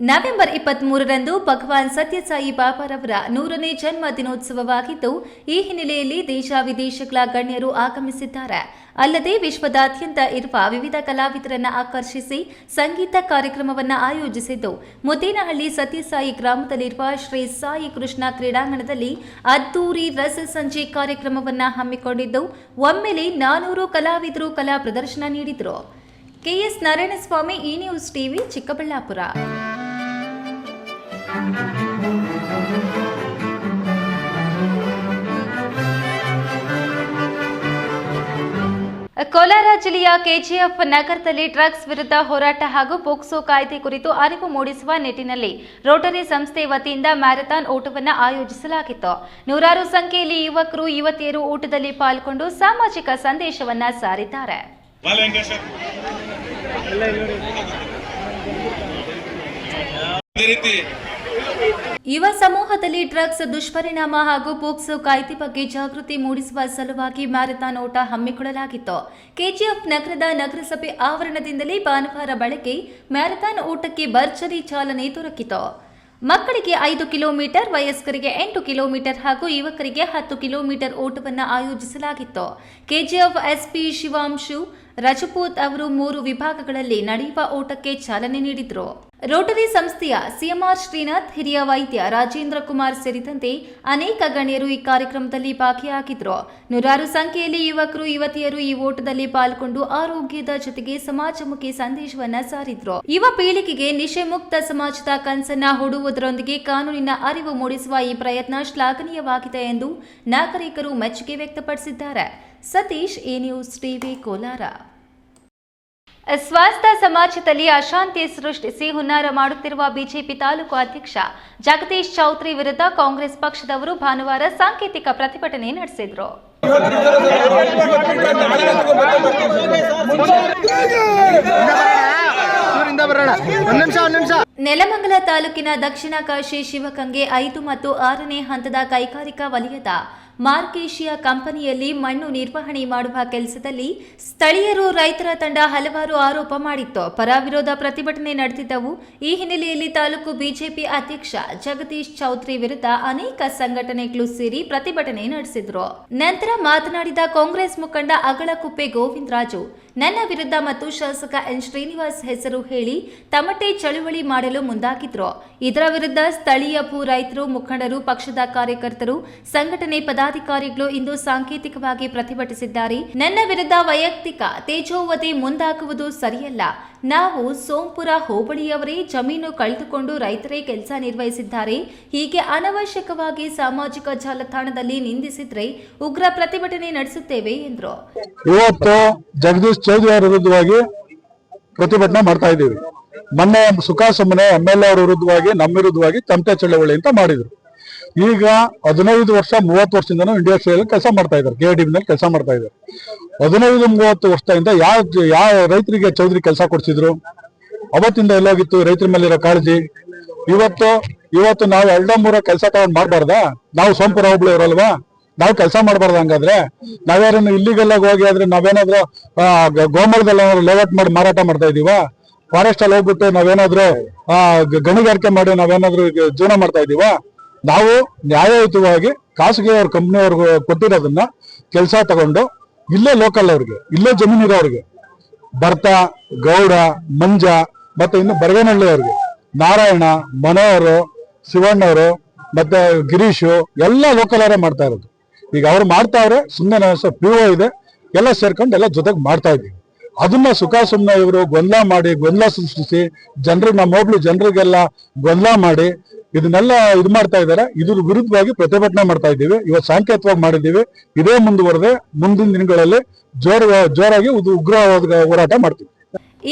ನವೆಂಬರ್ ಇಪ್ಪತ್ಮೂರರಂದು ಭಗವಾನ್ ಸತ್ಯಸಾಯಿ ಬಾಬಾರವರ ನೂರನೇ ಜನ್ಮ ದಿನೋತ್ಸವವಾಗಿದ್ದು, ಈ ಹಿನ್ನೆಲೆಯಲ್ಲಿ ದೇಶ ವಿದೇಶಗಳ ಗಣ್ಯರು ಆಗಮಿಸಿದ್ದಾರೆ. ಅಲ್ಲದೆ ವಿಶ್ವದಾದ್ಯಂತ ಇರುವ ವಿವಿಧ ಕಲಾವಿದರನ್ನ ಆಕರ್ಷಿಸಿ ಸಂಗೀತ ಕಾರ್ಯಕ್ರಮವನ್ನು ಆಯೋಜಿಸಿದ್ದು, ಮುದ್ದೇನಹಳ್ಳಿ ಸತ್ಯಸಾಯಿ ಗ್ರಾಮದಲ್ಲಿರುವ ಶ್ರೀ ಸಾಯಿ ಕೃಷ್ಣ ಕ್ರೀಡಾಂಗಣದಲ್ಲಿ ಅದ್ದೂರಿ ರಸ ಸಂಜೆ ಕಾರ್ಯಕ್ರಮವನ್ನು ಹಮ್ಮಿಕೊಂಡಿದ್ದು, ಒಮ್ಮೆಲೆ ನಾನೂರು ಕಲಾವಿದರು ಕಲಾ ಪ್ರದರ್ಶನ ನೀಡಿದರು. ಕೆಎಸ್ ನಾರಾಯಣಸ್ವಾಮಿ, ಈ ನ್ಯೂಸ್ ಟಿವಿ ಚಿಕ್ಕಬಳ್ಳಾಪುರ. ಕೋಲಾರ ಜಿಲ್ಲೆಯ ಕೆಜಿಎಫ್ ನಗರದಲ್ಲಿ ಡ್ರಗ್ಸ್ ವಿರುದ್ಧ ಹೋರಾಟ ಹಾಗೂ ಪೋಕ್ಸೋ ಕಾಯ್ದೆ ಕುರಿತು ಅರಿವು ಮೂಡಿಸುವ ನಿಟ್ಟಿನಲ್ಲಿ ರೋಟರಿ ಸಂಸ್ಥೆ ವತಿಯಿಂದ ಮ್ಯಾರಥಾನ್ ಓಟವನ್ನು ಆಯೋಜಿಸಲಾಗಿತ್ತು. ನೂರಾರು ಸಂಖ್ಯೆಯಲ್ಲಿ ಯುವಕರು, ಯುವತಿಯರು ಓಟದಲ್ಲಿ ಪಾಲ್ಗೊಂಡು ಸಾಮಾಜಿಕ ಸಂದೇಶವನ್ನ ಸಾರಿದ್ದಾರೆ. ಯುವ ಸಮೂಹದಲ್ಲಿ ಡ್ರಗ್ಸ್ ದುಷ್ಪರಿಣಾಮ ಹಾಗೂ ಪೋಕ್ಸೋ ಕಾಯ್ದೆ ಬಗ್ಗೆ ಜಾಗೃತಿ ಮೂಡಿಸುವ ಸಲುವಾಗಿ ಮ್ಯಾರಥಾನ್ ಓಟ ಹಮ್ಮಿಕೊಳ್ಳಲಾಗಿತ್ತು. ಕೆಜಿಎಫ್ ನಗರದ ನಗರಸಭೆ ಆವರಣದಿಂದಲೇ ಭಾನುವಾರ ಬಳಕೆ ಮ್ಯಾರಥಾನ್ ಓಟಕ್ಕೆ ಭರ್ಜರಿ ಚಾಲನೆ ದೊರಕಿತು. ಮಕ್ಕಳಿಗೆ ಐದು ಕಿಲೋಮೀಟರ್, ವಯಸ್ಕರಿಗೆ ಎಂಟು ಕಿಲೋಮೀಟರ್ ಹಾಗೂ ಯುವಕರಿಗೆ ಹತ್ತು ಕಿಲೋಮೀಟರ್ ಓಟವನ್ನು ಆಯೋಜಿಸಲಾಗಿತ್ತು. ಕೆಜಿಎಫ್ ಎಸ್ಪಿ ಶಿವಾಂಶು, ರಜಪೂತ್ ಅವರು ಮೂರು ವಿಭಾಗಗಳಲ್ಲಿ ನಡೆಯುವ ಓಟಕ್ಕೆ ಚಾಲನೆ ನೀಡಿದರು. ರೋಟರಿ ಸಂಸ್ಥೆಯ ಸಿಎಂಆರ್ ಶ್ರೀನಾಥ್, ಹಿರಿಯ ವೈದ್ಯ ರಾಜೇಂದ್ರ ಕುಮಾರ್ ಸೇರಿದಂತೆ ಅನೇಕ ಗಣ್ಯರು ಈ ಕಾರ್ಯಕ್ರಮದಲ್ಲಿ ಭಾಗಿಯಾಗಿದ್ದರು ನೂರಾರು ಸಂಖ್ಯೆಯಲ್ಲಿ ಯುವಕರು, ಯುವತಿಯರು ಈ ಓಟದಲ್ಲಿ ಪಾಲ್ಗೊಂಡು ಆರೋಗ್ಯದ ಜೊತೆಗೆ ಸಮಾಜಮುಖಿ ಸಂದೇಶವನ್ನ ಸಾರಿದ್ರು. ಯುವ ಪೀಳಿಗೆಗೆ ನಿಶೆ ಮುಕ್ತ ಸಮಾಜದ ಕನಸನ್ನ ಹೂಡುವುದರೊಂದಿಗೆ ಕಾನೂನಿನ ಅರಿವು ಮೂಡಿಸುವ ಈ ಪ್ರಯತ್ನ ಶ್ಲಾಘನೀಯವಾಗಿದೆ ಎಂದು ನಾಗರಿಕರು ಮೆಚ್ಚುಗೆ ವ್ಯಕ್ತಪಡಿಸಿದ್ದಾರೆ. Satish, A news TV, Kolar. ಸ್ವಾಸ್ಥ್ಯ ಸಮಾಜದಲ್ಲಿ ಅಶಾಂತಿ ಸೃಷ್ಟಿಸಿ ಹುನ್ನಾರ ಮಾಡುತ್ತಿರುವ ಬಿಜೆಪಿ ತಾಲೂಕು ಅಧ್ಯಕ್ಷ ಜಗದೀಶ್ ಚೌತ್ರಿ ವಿರುದ್ಧ ಕಾಂಗ್ರೆಸ್ ಪಕ್ಷದವರು ಭಾನುವಾರ ಸಾಂಕೇತಿಕ ಪ್ರತಿಭಟನೆ ನಡೆಸಿದರು. ನೆಲಮಂಗಲ ತಾಲೂಕಿನ ದಕ್ಷಿಣ ಕಾಶಿ ಶಿವಗಂಗೆ ಐದು ಮತ್ತು ಆರನೇ ಹಂತದ ಕೈಗಾರಿಕಾ ವಲಯದ ಮಾರ್ಕೇಶಿಯಾ ಕಂಪನಿಯಲ್ಲಿ ಮಣ್ಣು ನಿರ್ವಹಣೆ ಮಾಡುವ ಕೆಲಸದಲ್ಲಿ ಸ್ಥಳೀಯರು ರೈತರ ತಂಡ ಹಲವಾರು ಆರೋಪ ಮಾಡಿತ್ತು. ಪರ ವಿರೋಧ ಪ್ರತಿಭಟನೆ ನಡೆದಿದ್ದವು. ಈ ಹಿನ್ನೆಲೆಯಲ್ಲಿ ತಾಲೂಕು ಬಿಜೆಪಿ ಅಧ್ಯಕ್ಷ ಜಗದೀಶ್ ಚೌಧರಿ ವಿರುದ್ಧ ಅನೇಕ ಸಂಘಟನೆಗಳು ಸೇರಿ ಪ್ರತಿಭಟನೆ ನಡೆಸಿದ್ರು. ನಂತರ ಮಾತನಾಡಿದ ಕಾಂಗ್ರೆಸ್ ಮುಖಂಡ ಅಗಳಕುಪ್ಪೆ ಗೋವಿಂದರಾಜು ನನ್ನ ವಿರುದ್ಧ ಮತ್ತು ಶಾಸಕ ಎನ್. ಶ್ರೀನಿವಾಸ್ ಹೆಸರು ಹೇಳಿ ತಮಟೆ ಚಳುವಳಿ ಮಾಡಲು ಮುಂದಾಗಿದ್ರು. ಇದರ ವಿರುದ್ಧ ಸ್ಥಳೀಯ ಭೂ ರೈತರು ಮುಖಂಡರು, ಪಕ್ಷದ ಕಾರ್ಯಕರ್ತರು, ಸಂಘಟನೆ ಪದಾಧಿಕಾರಿಗಳು ಇಂದು ಸಾಂಕೇತಿಕವಾಗಿ ಪ್ರತಿಭಟಿಸಿದ್ದಾರೆ. ನನ್ನ ವಿರುದ್ಧ ವೈಯಕ್ತಿಕ ತೇಜೋವಧಿ ಮುಂದಾಗುವುದು ಸರಿಯಲ್ಲ. ನಾವು ಸೋಂಪುರ ಹೋಬಳಿಯವರೇ ಜಮೀನು ಕಳೆದುಕೊಂಡು ರೈತರೇ ಕೆಲಸ ನಿರ್ವಹಿಸಿದ್ದಾರೆ. ಹೀಗೆ ಅನವಶ್ಯಕವಾಗಿ ಸಾಮಾಜಿಕ ಜಾಲತಾಣದಲ್ಲಿ ನಿಂದಿಸಿದ್ರೆ ಉಗ್ರ ಪ್ರತಿಭಟನೆ ನಡೆಸುತ್ತೇವೆ ಎಂದರು. ಇವತ್ತು ಜಗದೀಶ್ ಚೌಧರಿ ವಿರುದ್ಧವಾಗಿ ಪ್ರತಿಭಟನೆ ಮಾಡ್ತಾ ಇದ್ದೀವಿ. ಮೊನ್ನೆ ಸುಖಾಸುಮ್ಮನೆ ಎಂ ಎಲ್ ಅವರ ವಿರುದ್ಧವಾಗಿ, ನಮ್ಮ ವಿರುದ್ಧವಾಗಿ ತಮಟೆ ಚಳವಳಿ ಅಂತ ಮಾಡಿದ್ರು. ಈಗ ಹದಿನೈದು ವರ್ಷ, ಮೂವತ್ತು ಇಂಡಿಯಾ ಇಂಡಸ್ಟ್ರಿಯಲ್ಲಿ ಕೆಲಸ ಮಾಡ್ತಾ ಇದ್ದಾರೆ. ಕೆ ಡಿ ಕೆಲಸ ಮಾಡ್ತಾ ಇದ್ದಾರೆ. ಹದಿನೈದು, ಮೂವತ್ತು ವರ್ಷದಿಂದ ಯಾವ ಯಾವ ರೈತರಿಗೆ ಚೌಧರಿ ಕೆಲಸ ಕೊಡ್ಸಿದ್ರು? ಅವತ್ತಿಂದ ಎಲ್ಲೋಗಿತ್ತು, ರೈತರ ಮೇಲಿರೋ ಕಾಳಜಿ. ಇವತ್ತು ಇವತ್ತು ನಾವು ಎರಡ ಮೂರ ಕೆಲಸ ತಗೊಂಡ್ ಮಾಡ್ಬಾರ್ದಾ? ನಾವು ಸೋಂಪುರ ಹೋಬಳಿ ನಾವು ಕೆಲಸ ಮಾಡಬಾರ್ದು ಹಂಗಾದ್ರೆ. ನಾವ್ಯಾರನ್ನು ಇಲ್ಲಿಗೆಲ್ಲ ಹೋಗಿ ಆದ್ರೆ ನಾವೇನಾದ್ರೂ ಗೋಮರದಲ್ಲಿ ಲೇಔಟ್ ಮಾಡಿ ಮಾರಾಟ ಮಾಡ್ತಾ ಇದೀವ? ಫಾರೆಸ್ಟ್ ಅಲ್ಲಿ ಹೋಗ್ಬಿಟ್ಟು ನಾವೇನಾದ್ರೂ ಗಣಿಗಾರಿಕೆ ಮಾಡಿ ನಾವೇನಾದ್ರೂ ಜೀವನ ಮಾಡ್ತಾ ಇದೀವ? ನಾವು ನ್ಯಾಯಯುತವಾಗಿ ಖಾಸಗಿ ಅವ್ರ ಕಂಪ್ನಿ ಅವ್ರಿಗೆ ಕೊಟ್ಟಿರೋದನ್ನ ಕೆಲಸ ತಗೊಂಡು ಇಲ್ಲೇ ಲೋಕಲ್ ಅವ್ರಿಗೆ, ಇಲ್ಲೇ ಜಮೀನು ಇರೋರಿಗೆ ಭರ್ತ, ಗೌಡ, ಮಂಜ ಮತ್ತೆ ಇನ್ನು ಬರಗನಹಳ್ಳಿ ಅವ್ರಿಗೆ. ನಾರಾಯಣ, ಮನೋಹರು, ಶಿವಣ್ಣವರು ಮತ್ತೆ ಗಿರೀಶು ಎಲ್ಲ ಲೋಕಲ್ ಅವರೇ ಮಾಡ್ತಾ ಇರೋದು. ಈಗ ಅವ್ರು ಮಾಡ್ತಾವ್ರೆ ಸುಮ್ಮನೆ ಪಿ ಒ ಇದೆ, ಎಲ್ಲ ಸೇರ್ಕೊಂಡು ಎಲ್ಲ ಜೊತೆಗೆ ಮಾಡ್ತಾ ಇದ್ದೀವಿ. ಅದನ್ನ ಸುಖ ಸುಮ್ಮನೆ ಇವರು ಗೊಂದಲ ಮಾಡಿ, ಗೊಂದಲ ಸೃಷ್ಟಿಸಿ, ಜನರು ನಮ್ಮ ಹೋಗ್ಲಿ ಜನರಿಗೆಲ್ಲ ಗೊಂದಲ ಮಾಡಿ, ಇದನ್ನೆಲ್ಲ ಇದು ಮಾಡ್ತಾ ಇದ್ದಾರೆ ಇದ್ರ ವಿರುದ್ಧವಾಗಿ ಪ್ರತಿಭಟನೆ ಮಾಡ್ತಾ ಇದ್ದೀವಿ. ಇವತ್ತು ಸಾಂಕೇತಿಕವಾಗಿ ಮಾಡಿದ್ದೀವಿ. ಇದೇ ಮುಂದುವರೆದೆ ಮುಂದಿನ ದಿನಗಳಲ್ಲಿ ಜೋರ ಜೋರಾಗಿ ಉಗ್ರವಾದ ಹೋರಾಟ ಮಾಡ್ತೀವಿ.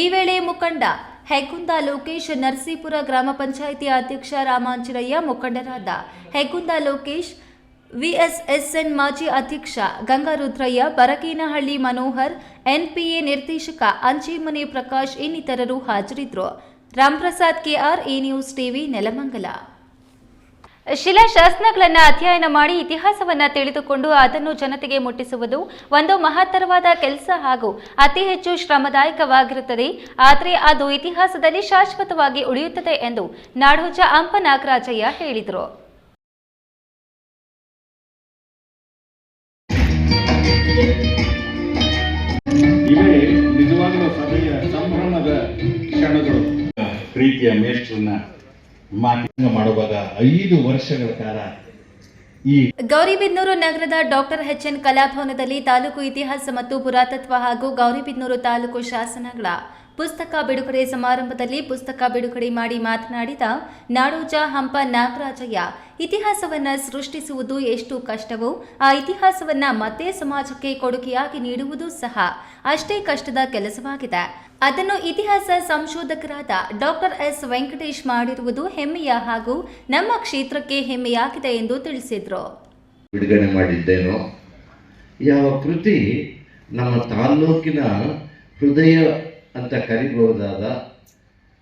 ಈ ವೇಳೆ ಮುಖಂಡ ಹೆಗ್ಗುಂದ ಲೋಕೇಶ್, ನರಸೀಪುರ ಗ್ರಾಮ ಪಂಚಾಯಿತಿ ಅಧ್ಯಕ್ಷ ರಾಮಾಂಜನಯ್ಯ ಮುಖಂಡರಾದ ಹೆಗ್ಗುಂದ ಲೋಕೇಶ್ ವಿಎಸ್ಎಸ್ಎನ್ ಮಾಜಿ ಅಧ್ಯಕ್ಷ ಗಂಗಾರುದ್ರಯ್ಯ, ಬರಕೇನಹಳ್ಳಿ ಮನೋಹರ್, ಎನ್ಪಿಎ ನಿರ್ದೇಶಕ ಅಂಜೇಮನೆ ಪ್ರಕಾಶ್ ಇನ್ನಿತರರು ಹಾಜರಿದ್ದರು. Ramprasad K R, A news TV Nelamangala. ಶಿಲಾಶಾಸನಗಳನ್ನು ಅಧ್ಯಯನ ಮಾಡಿ ಇತಿಹಾಸವನ್ನ ತಿಳಿದುಕೊಂಡು ಅದನ್ನು ಜನತೆಗೆ ಮುಟ್ಟಿಸುವುದು ಒಂದು ಮಹತ್ತರವಾದ ಕೆಲಸ ಹಾಗೂ ಅತಿ ಹೆಚ್ಚು ಶ್ರಮದಾಯಕವಾಗಿರುತ್ತದೆ. ಆದರೆ ಅದು ಇತಿಹಾಸದಲ್ಲಿ ಶಾಶ್ವತವಾಗಿ ಉಳಿಯುತ್ತದೆ ಎಂದು ನಾಡೋಜ ಅಂಪ ನಾಗರಾಜಯ್ಯ ಹೇಳಿದರು. ಇವೇ ನಿಜವಾಗಲೂ ಸಭೆಯ ಸಂಭ್ರಮದ ಕ್ಷಣಗಳು. ಪ್ರೀತಿಯ ಮೇಷ್ಟ್ರನ್ನ ಮಾತಿಂಗ ಮಾಡುವಾಗ ಐದು ವರ್ಷಗಳ ಕಾಲ ಗೌರಿಬಿದನೂರು ನಗರದ ಡಾಕ್ಟರ್ ಎಚ್ ಎನ್ ಕಲಾಭವನದಲ್ಲಿ ತಾಲೂಕು ಇತಿಹಾಸ ಮತ್ತು ಪುರಾತತ್ವ ಹಾಗೂ ಗೌರಿಬಿದನೂರು ತಾಲೂಕು ಶಾಸನಗಳ ಪುಸ್ತಕ ಬಿಡುಗಡೆ ಸಮಾರಂಭದಲ್ಲಿ ಪುಸ್ತಕ ಬಿಡುಗಡೆ ಮಾಡಿ ಮಾತನಾಡಿದ ನಾಡೋಜ ಹಂಪ ನಾಗರಾಜಯ್ಯ, ಇತಿಹಾಸವನ್ನ ಸೃಷ್ಟಿಸುವುದು ಎಷ್ಟು ಕಷ್ಟವೋ ಆ ಇತಿಹಾಸವನ್ನ ಮತ್ತೆ ಸಮಾಜಕ್ಕೆ ಕೊಡುಗೆಯಾಗಿ ನೀಡುವುದು ಸಹ ಅಷ್ಟೇ ಕಷ್ಟದ ಕೆಲಸವಾಗಿದೆ. ಅದನ್ನು ಇತಿಹಾಸ ಸಂಶೋಧಕರಾದ ಡಾಕ್ಟರ್ ಎಸ್ ವೆಂಕಟೇಶ್ ಮಾಡಿರುವುದು ಹೆಮ್ಮೆಯ ಹಾಗೂ ನಮ್ಮ ಕ್ಷೇತ್ರಕ್ಕೆ ಹೆಮ್ಮೆಯಾಗಿದೆ ಎಂದು ತಿಳಿಸಿದರು. ಬಿಡುಗಡೆ ಮಾಡಿದ್ದೇನೋ, ಯಾವ ಕೃತಿ ನಮ್ಮ ತಾಲ್ಲೂಕಿನ ಹೃದಯ ಅಂತ ಕರಿಬಹುದಾದ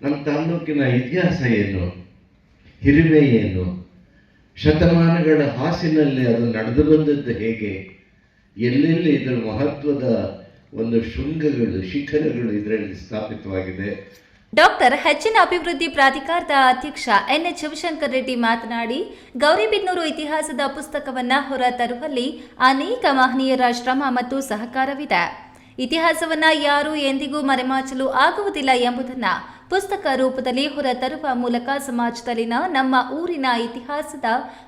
ನಮ್ಮ ತಾಲ್ಲೂಕಿನ ಇತಿಹಾಸ ಏನು, ಹಿರಿಮೆ ಏನು, ಶತಮಾನಗಳ ಹಾಸಿನಲ್ಲಿ ಅದು ನಡೆದು ಬಂದದ್ದು ಹೇಗೆ, ಎಲ್ಲೆಲ್ಲಿ ಇದರ ಮಹತ್ವದ ಒಂದು ಶೃಂಗಗಳು, ಶಿಖರಗಳು ಇದರಲ್ಲಿ ಸ್ಥಾಪಿತವಾಗಿದೆ. ಡಾಕ್ಟರ್ ಹೆಚ್ಚಿನ ಅಭಿವೃದ್ಧಿ ಪ್ರಾಧಿಕಾರದ ಅಧ್ಯಕ್ಷ ಎನ್ ಎಚ್ ಶಿವಶಂಕರ್ ರೆಡ್ಡಿ ಮಾತನಾಡಿ ಗೌರಿಬಿದನೂರು ಇತಿಹಾಸದ ಪುಸ್ತಕವನ್ನ ಹೊರತರುವಲ್ಲಿ ಅನೇಕ ಮಹನೀಯರ ಶ್ರಮ ಮತ್ತು ಸಹಕಾರವಿದೆ. ಇತಿಹಾಸವನ್ನ ಯಾರು ಎಂದಿಗೂ ಮರೆಮಾಚಲು ಆಗುವುದಿಲ್ಲ ಎಂಬುದನ್ನ ಪುಸ್ತಕ ರೂಪದಲ್ಲಿ ಹೊರತರುವ ಮೂಲಕ ಸಮಾಜದಲ್ಲಿನ ನಮ್ಮ ಊರಿನ ಇತಿಹಾಸದ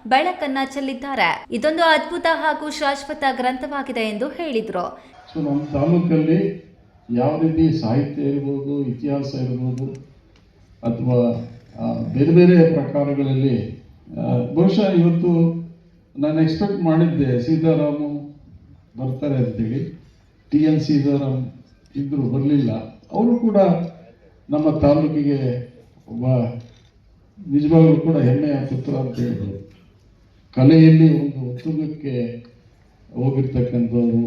ಬೆಳಕನ್ನ ಚೆಲ್ಲಿದ್ದಾರೆ. ಇದೊಂದು ಅದ್ಭುತ ಹಾಗೂ ಶಾಶ್ವತ ಗ್ರಂಥವಾಗಿದೆ ಎಂದು ಹೇಳಿದರು. ಸೊ ನಮ್ಮ ತಾಲೂಕಲ್ಲಿ ಯಾವ ರೀತಿ ಸಾಹಿತ್ಯ ಇರ್ಬೋದು, ಇತಿಹಾಸ ಇರ್ಬೋದು, ಅಥವಾ ಬೇರೆ ಬೇರೆ ಪ್ರಕಾರಗಳಲ್ಲಿ ಬಹುಶಃ ಇವತ್ತು ನಾನು ಎಕ್ಸ್ಪೆಕ್ಟ್ ಮಾಡಿದ್ದೆ ಸೀತಾರಾಮು ಬರ್ತಾರೆ ಅಂತೇಳಿ. ಟಿ ಎನ್ ಸೀತಾರಾಮ್ ಇದ್ದರು ಬರಲಿಲ್ಲ. ಅವರು ಕೂಡ ನಮ್ಮ ತಾಲೂಕಿಗೆ ಒಬ್ಬ ನಿಜವಾಗ್ಲೂ ಕೂಡ ಹೆಮ್ಮೆಯ ಪುತ್ರ ಅಂತ ಹೇಳಿದ್ರು ಕಲೆಯಲ್ಲಿ ಒಂದು ಉತ್ತುಂಗಕ್ಕೆ ಹೋಗಿರ್ತಕ್ಕಂಥವ್ರು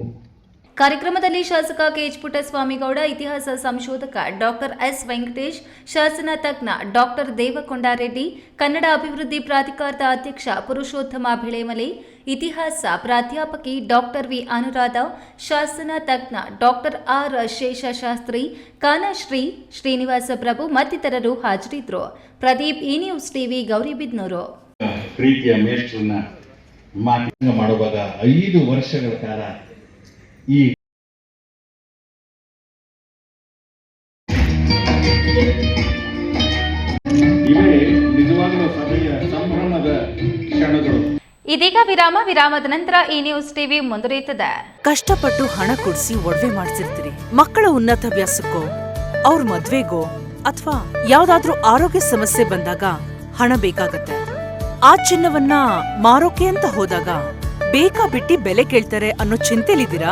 ಕಾರ್ಯಕ್ರಮದಲ್ಲಿ ಶಾಸಕ ಕೆಎಚ್ ಪುಟ್ಟಸ್ವಾಮಿಗೌಡ ಇತಿಹಾಸ ಸಂಶೋಧಕ ಡಾಕ್ಟರ್ ಎಸ್ ವೆಂಕಟೇಶ್, ಶಾಸನ ತಜ್ಞ ಡಾಕ್ಟರ್ ದೇವಕೊಂಡಾರೆಡ್ಡಿ, ಕನ್ನಡ ಅಭಿವೃದ್ಧಿ ಪ್ರಾಧಿಕಾರದ ಅಧ್ಯಕ್ಷ ಪುರುಷೋತ್ತಮ ಬೆಳೆಮಲೆ ಇತಿಹಾಸ ಪ್ರಾಧ್ಯಾಪಕಿ ಡಾಕ್ಟರ್ ವಿ ಅನುರಾಧ, ಶಾಸನ ತಜ್ಞ ಡಾಕ್ಟರ್ ಆರ್ ಶೇಷಶಾಸ್ತ್ರಿ, ಕಾನಶ್ರೀ, ಶ್ರೀನಿವಾಸ ಪ್ರಭು ಮತ್ತಿತರರು ಹಾಜರಿದ್ದರು. Pradeep E news TV Gauribidanur ಪ್ರೀತಿಯ ಮಾಡುವಾಗ ಐದು ವರ್ಷಗಳ ಕಾಲ ಈ ಇದೀಗ ವಿರಾಮ ವಿರಾಮದ ನಂತರ ಈ ನ್ಯೂಸ್ ಟಿವಿ ಮುಂದುವರಿಯುತ್ತದೆ. ಕಷ್ಟಪಟ್ಟು ಹಣ ಕೊಡಿಸಿ ಒಡವೆ ಮಾಡಿಸಿರ್ತೀರಿ. ಮಕ್ಕಳ ಉನ್ನತ ಅಭ್ಯಾಸಕ್ಕೋ ಅವ್ರ ಮದ್ವೆಗೋ ಅಥವಾ ಯಾವ್ದಾದ್ರೂ ಆರೋಗ್ಯ ಸಮಸ್ಯೆ ಬಂದಾಗ ಹಣ ಬೇಕಾಗತ್ತೆ. ಆ ಚಿನ್ನವನ್ನ ಮಾರೋಕೆ ಅಂತ ಹೋದಾಗ ಬೇಕಾ ಬಿಟ್ಟಿ ಬೆಲೆ ಕೇಳ್ತಾರೆ ಅನ್ನೋ ಚಿಂತೆಲಿದ್ದೀರಾ?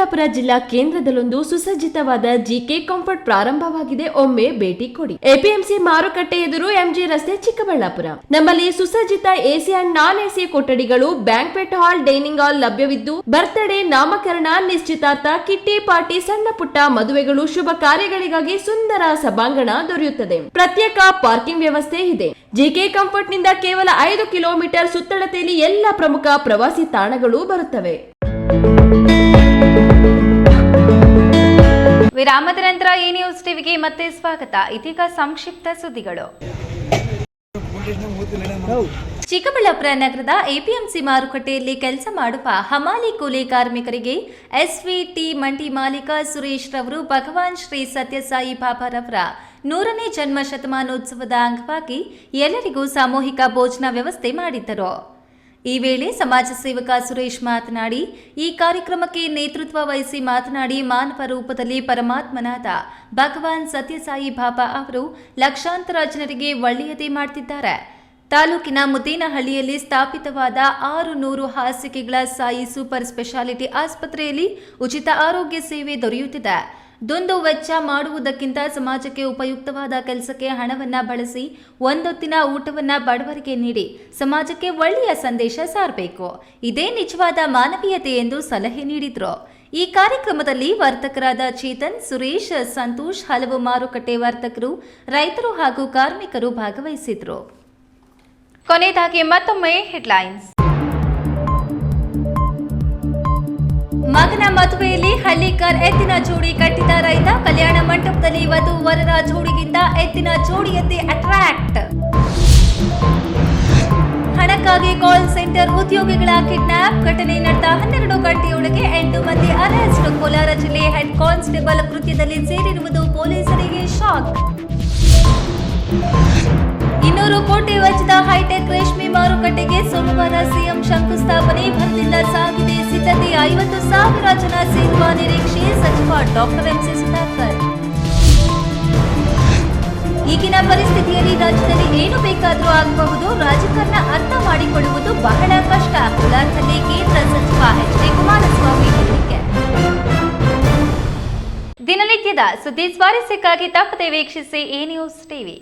ಚಿಕ್ಕಬಳ್ಳಾಪುರ ಜಿಲ್ಲಾ ಕೇಂದ್ರದಲ್ಲೊಂದು ಸುಸಜ್ಜಿತವಾದ ಜಿಕೆ ಕಂಫರ್ಟ್ ಪ್ರಾರಂಭವಾಗಿದೆ. ಒಮ್ಮೆ ಭೇಟಿ ಕೊಡಿ. ಎಪಿಎಂಸಿ ಮಾರುಕಟ್ಟೆ ಎದುರು ಎಂಜಿ ರಸ್ತೆ ಚಿಕ್ಕಬಳ್ಳಾಪುರ. ನಮ್ಮಲ್ಲಿ ಸುಸಜ್ಜಿತ ಎಸಿ ಅಂಡ್ ನಾನ್ ಎಸಿ ಕೊಠಡಿಗಳು ಬ್ಯಾಂಕ್ವೆಟ್ ಹಾಲ್, ಡೈನಿಂಗ್ ಹಾಲ್ ಲಭ್ಯವಿದ್ದು, ಬರ್ತ್ಡೇ ನಾಮಕರಣ, ನಿಶ್ಚಿತಾರ್ಥ, ಕಿಟ್ಟಿ ಪಾರ್ಟಿ, ಸಣ್ಣ ಪುಟ್ಟ ಮದುವೆಗಳು, ಶುಭ ಕಾರ್ಯಗಳಿಗಾಗಿ ಸುಂದರ ಸಭಾಂಗಣ ದೊರೆಯುತ್ತದೆ. ಪ್ರತ್ಯೇಕ ಪಾರ್ಕಿಂಗ್ ವ್ಯವಸ್ಥೆ ಇದೆ. ಜಿಕೆ ಕಂಫರ್ಟ್ನಿಂದ ಕೇವಲ ಐದು ಕಿಲೋಮೀಟರ್ ಸುತ್ತಳತೆಯಲ್ಲಿ ಎಲ್ಲ ಪ್ರಮುಖ ಪ್ರವಾಸಿ ತಾಣಗಳು ಬರುತ್ತವೆ. ವಿರಾಮದ ನಂತರ ಈ ನ್ಯೂಸ್ ಟಿವಿಗೆ ಮತ್ತೆ ಸ್ವಾಗತ. ಇದೀಗ ಸಂಕ್ಷಿಪ್ತ ಸುದ್ದಿಗಳು. ಚಿಕ್ಕಬಳ್ಳಾಪುರ ನಗರದ ಎಪಿಎಂಸಿ ಮಾರುಕಟ್ಟೆಯಲ್ಲಿ ಕೆಲಸ ಮಾಡುವ ಹಮಾಲಿ ಕೂಲಿ ಕಾರ್ಮಿಕರಿಗೆ ಎಸ್ವಿಟಿ ಮಂಡಿ ಮಾಲೀಕ ಸುರೇಶ್ ರವರು, ಭಗವಾನ್ ಶ್ರೀ ಸತ್ಯಸಾಯಿ ಬಾಬಾರವರ ನೂರನೇ ಜನ್ಮ ಶತಮಾನೋತ್ಸವದ ಅಂಗವಾಗಿ ಎಲ್ಲರಿಗೂ ಸಾಮೂಹಿಕ ಭೋಜನ ವ್ಯವಸ್ಥೆ ಮಾಡಿದ್ದರು. ಈ ವೇಳೆ ಸಮಾಜ ಸೇವಕ ಸುರೇಶ್ ಮಾತನಾಡಿ, ಈ ಕಾರ್ಯಕ್ರಮಕ್ಕೆ ನೇತೃತ್ವ ವಹಿಸಿ ಮಾತನಾಡಿ ಮಾನವ ರೂಪದಲ್ಲಿ ಪರಮಾತ್ಮನಾದ ಭಗವಾನ್ ಸತ್ಯಸಾಯಿ ಬಾಬಾ ಅವರು ಲಕ್ಷಾಂತರ ಜನರಿಗೆ ಒಳ್ಳೆಯದೇ ಮಾಡ್ತಿದ್ದಾರೆ. ತಾಲೂಕಿನ ಮುದ್ದೇನಹಳ್ಳಿಯಲ್ಲಿ ಸ್ಥಾಪಿತವಾದ ಆರು ನೂರು ಹಾಸಿಗೆಗಳ ಸಾಯಿ ಸೂಪರ್ ಸ್ಪೆಷಾಲಿಟಿ ಆಸ್ಪತ್ರೆಯಲ್ಲಿ ಉಚಿತ ಆರೋಗ್ಯ ಸೇವೆ ದೊರೆಯುತ್ತಿದೆ. ದುಂದು ವೆಚ್ಚ ಮಾಡುವುದಕ್ಕಿಂತ ಸಮಾಜಕ್ಕೆ ಉಪಯುಕ್ತವಾದ ಕೆಲಸಕ್ಕೆ ಹಣವನ್ನ ಬಳಸಿ ಒಂದೊತ್ತಿನ ಊಟವನ್ನ ಬಡವರಿಗೆ ನೀಡಿ ಸಮಾಜಕ್ಕೆ ಒಳ್ಳೆಯ ಸಂದೇಶ ಸಾರಬೇಕು. ಇದೇ ನಿಜವಾದ ಮಾನವೀಯತೆ ಎಂದು ಸಲಹೆ ನೀಡಿದ್ರು. ಈ ಕಾರ್ಯಕ್ರಮದಲ್ಲಿ ವರ್ತಕರಾದ ಚೇತನ್, ಸುರೇಶ್, ಸಂತೋಷ್ ಹಲವು ಮಾರುಕಟ್ಟೆ ವರ್ತಕರು, ರೈತರು ಹಾಗೂ ಕಾರ್ಮಿಕರು ಭಾಗವಹಿಸಿದ್ರು. ಕೊನೆಯದಾಗಿ ಮತ್ತೊಮ್ಮೆ ಹೆಡ್ಲೈನ್ಸ್. ಮಗನ ಮದುವೆಯಲ್ಲಿ ಹಳ್ಳಿಕರ್ ಎತ್ತಿನ ಜೋಡಿ ಕಟ್ಟಿದ ಮಂಟಪದಲ್ಲಿ ವಧು ವರರ ಜೋಡಿಗಿಂತ ಎತ್ತಿನ ಜೋಡಿಯಂತೆ ಅಟ್ರಾಕ್ಟ್ ಹಣಕ್ಕಾಗಿ ಕಾಲ್ ಸೆಂಟರ್ ಉದ್ಯೋಗಿಗಳ ಕಿಡ್ನಾಪ್ ಘಟನೆ ನಡೆದ ಹನ್ನೆರಡು ಗಂಟೆಯೊಳಗೆ ಎಂಟು ಮಂದಿ ಅರೆಸ್ಟ್ ಕೋಲಾರ ಜಿಲ್ಲೆ ಹೆಡ್ ಕಾನ್ಸ್ಟೇಬಲ್ ಕೃತ್ಯದಲ್ಲಿ ಸೇರಿರುವುದು ಪೊಲೀಸರಿಗೆ ಶಾಕ್ ಇನ್ನೂರು ಕೋಟಿ ವೆಚ್ಚದ ಹೈಟೆಕ್ ರೇಷ್ಮೆ ಮಾರುಕಟ್ಟೆಗೆ ಸೋಮವಾರ ಸಿಎಂ ಶಂಕುಸ್ಥಾಪನೆ, ಭರದಿಂದ ಸಾಗಿದೆ ಸಿದ್ಧತೆ ಐವತ್ತು ಸಾವಿರ ಜನ ಸೇರುವ ನಿರೀಕ್ಷೆ, ಸಚಿವ ಡಾಕ್ಟರ್ ಎಂಸಿ ಸುಧಾಕರ್. ಈಗಿನ ಪರಿಸ್ಥಿತಿಯಲ್ಲಿ ರಾಜ್ಯದಲ್ಲಿ ಏನು ಬೇಕಾದರೂ ಆಗಬಹುದು. ರಾಜಕಾರಣ ಅರ್ಥ ಮಾಡಿಕೊಳ್ಳುವುದು ಬಹಳ ಕಷ್ಟ. ಕೋಲಾರದಲ್ಲಿ ಕೇಂದ್ರ ಸಚಿವ ಎಚ್ ಡಿ ಕುಮಾರಸ್ವಾಮಿ ಹೇಳಿಕೆ. ದಿನನಿತ್ಯದ ಸುದ್ದಿ ಸ್ವಾರಸ್ಯಕ್ಕಾಗಿ ತಪ್ಪದೆ ವೀಕ್ಷಿಸಿ ಎ ನ್ಯೂಸ್ ಟಿವಿ.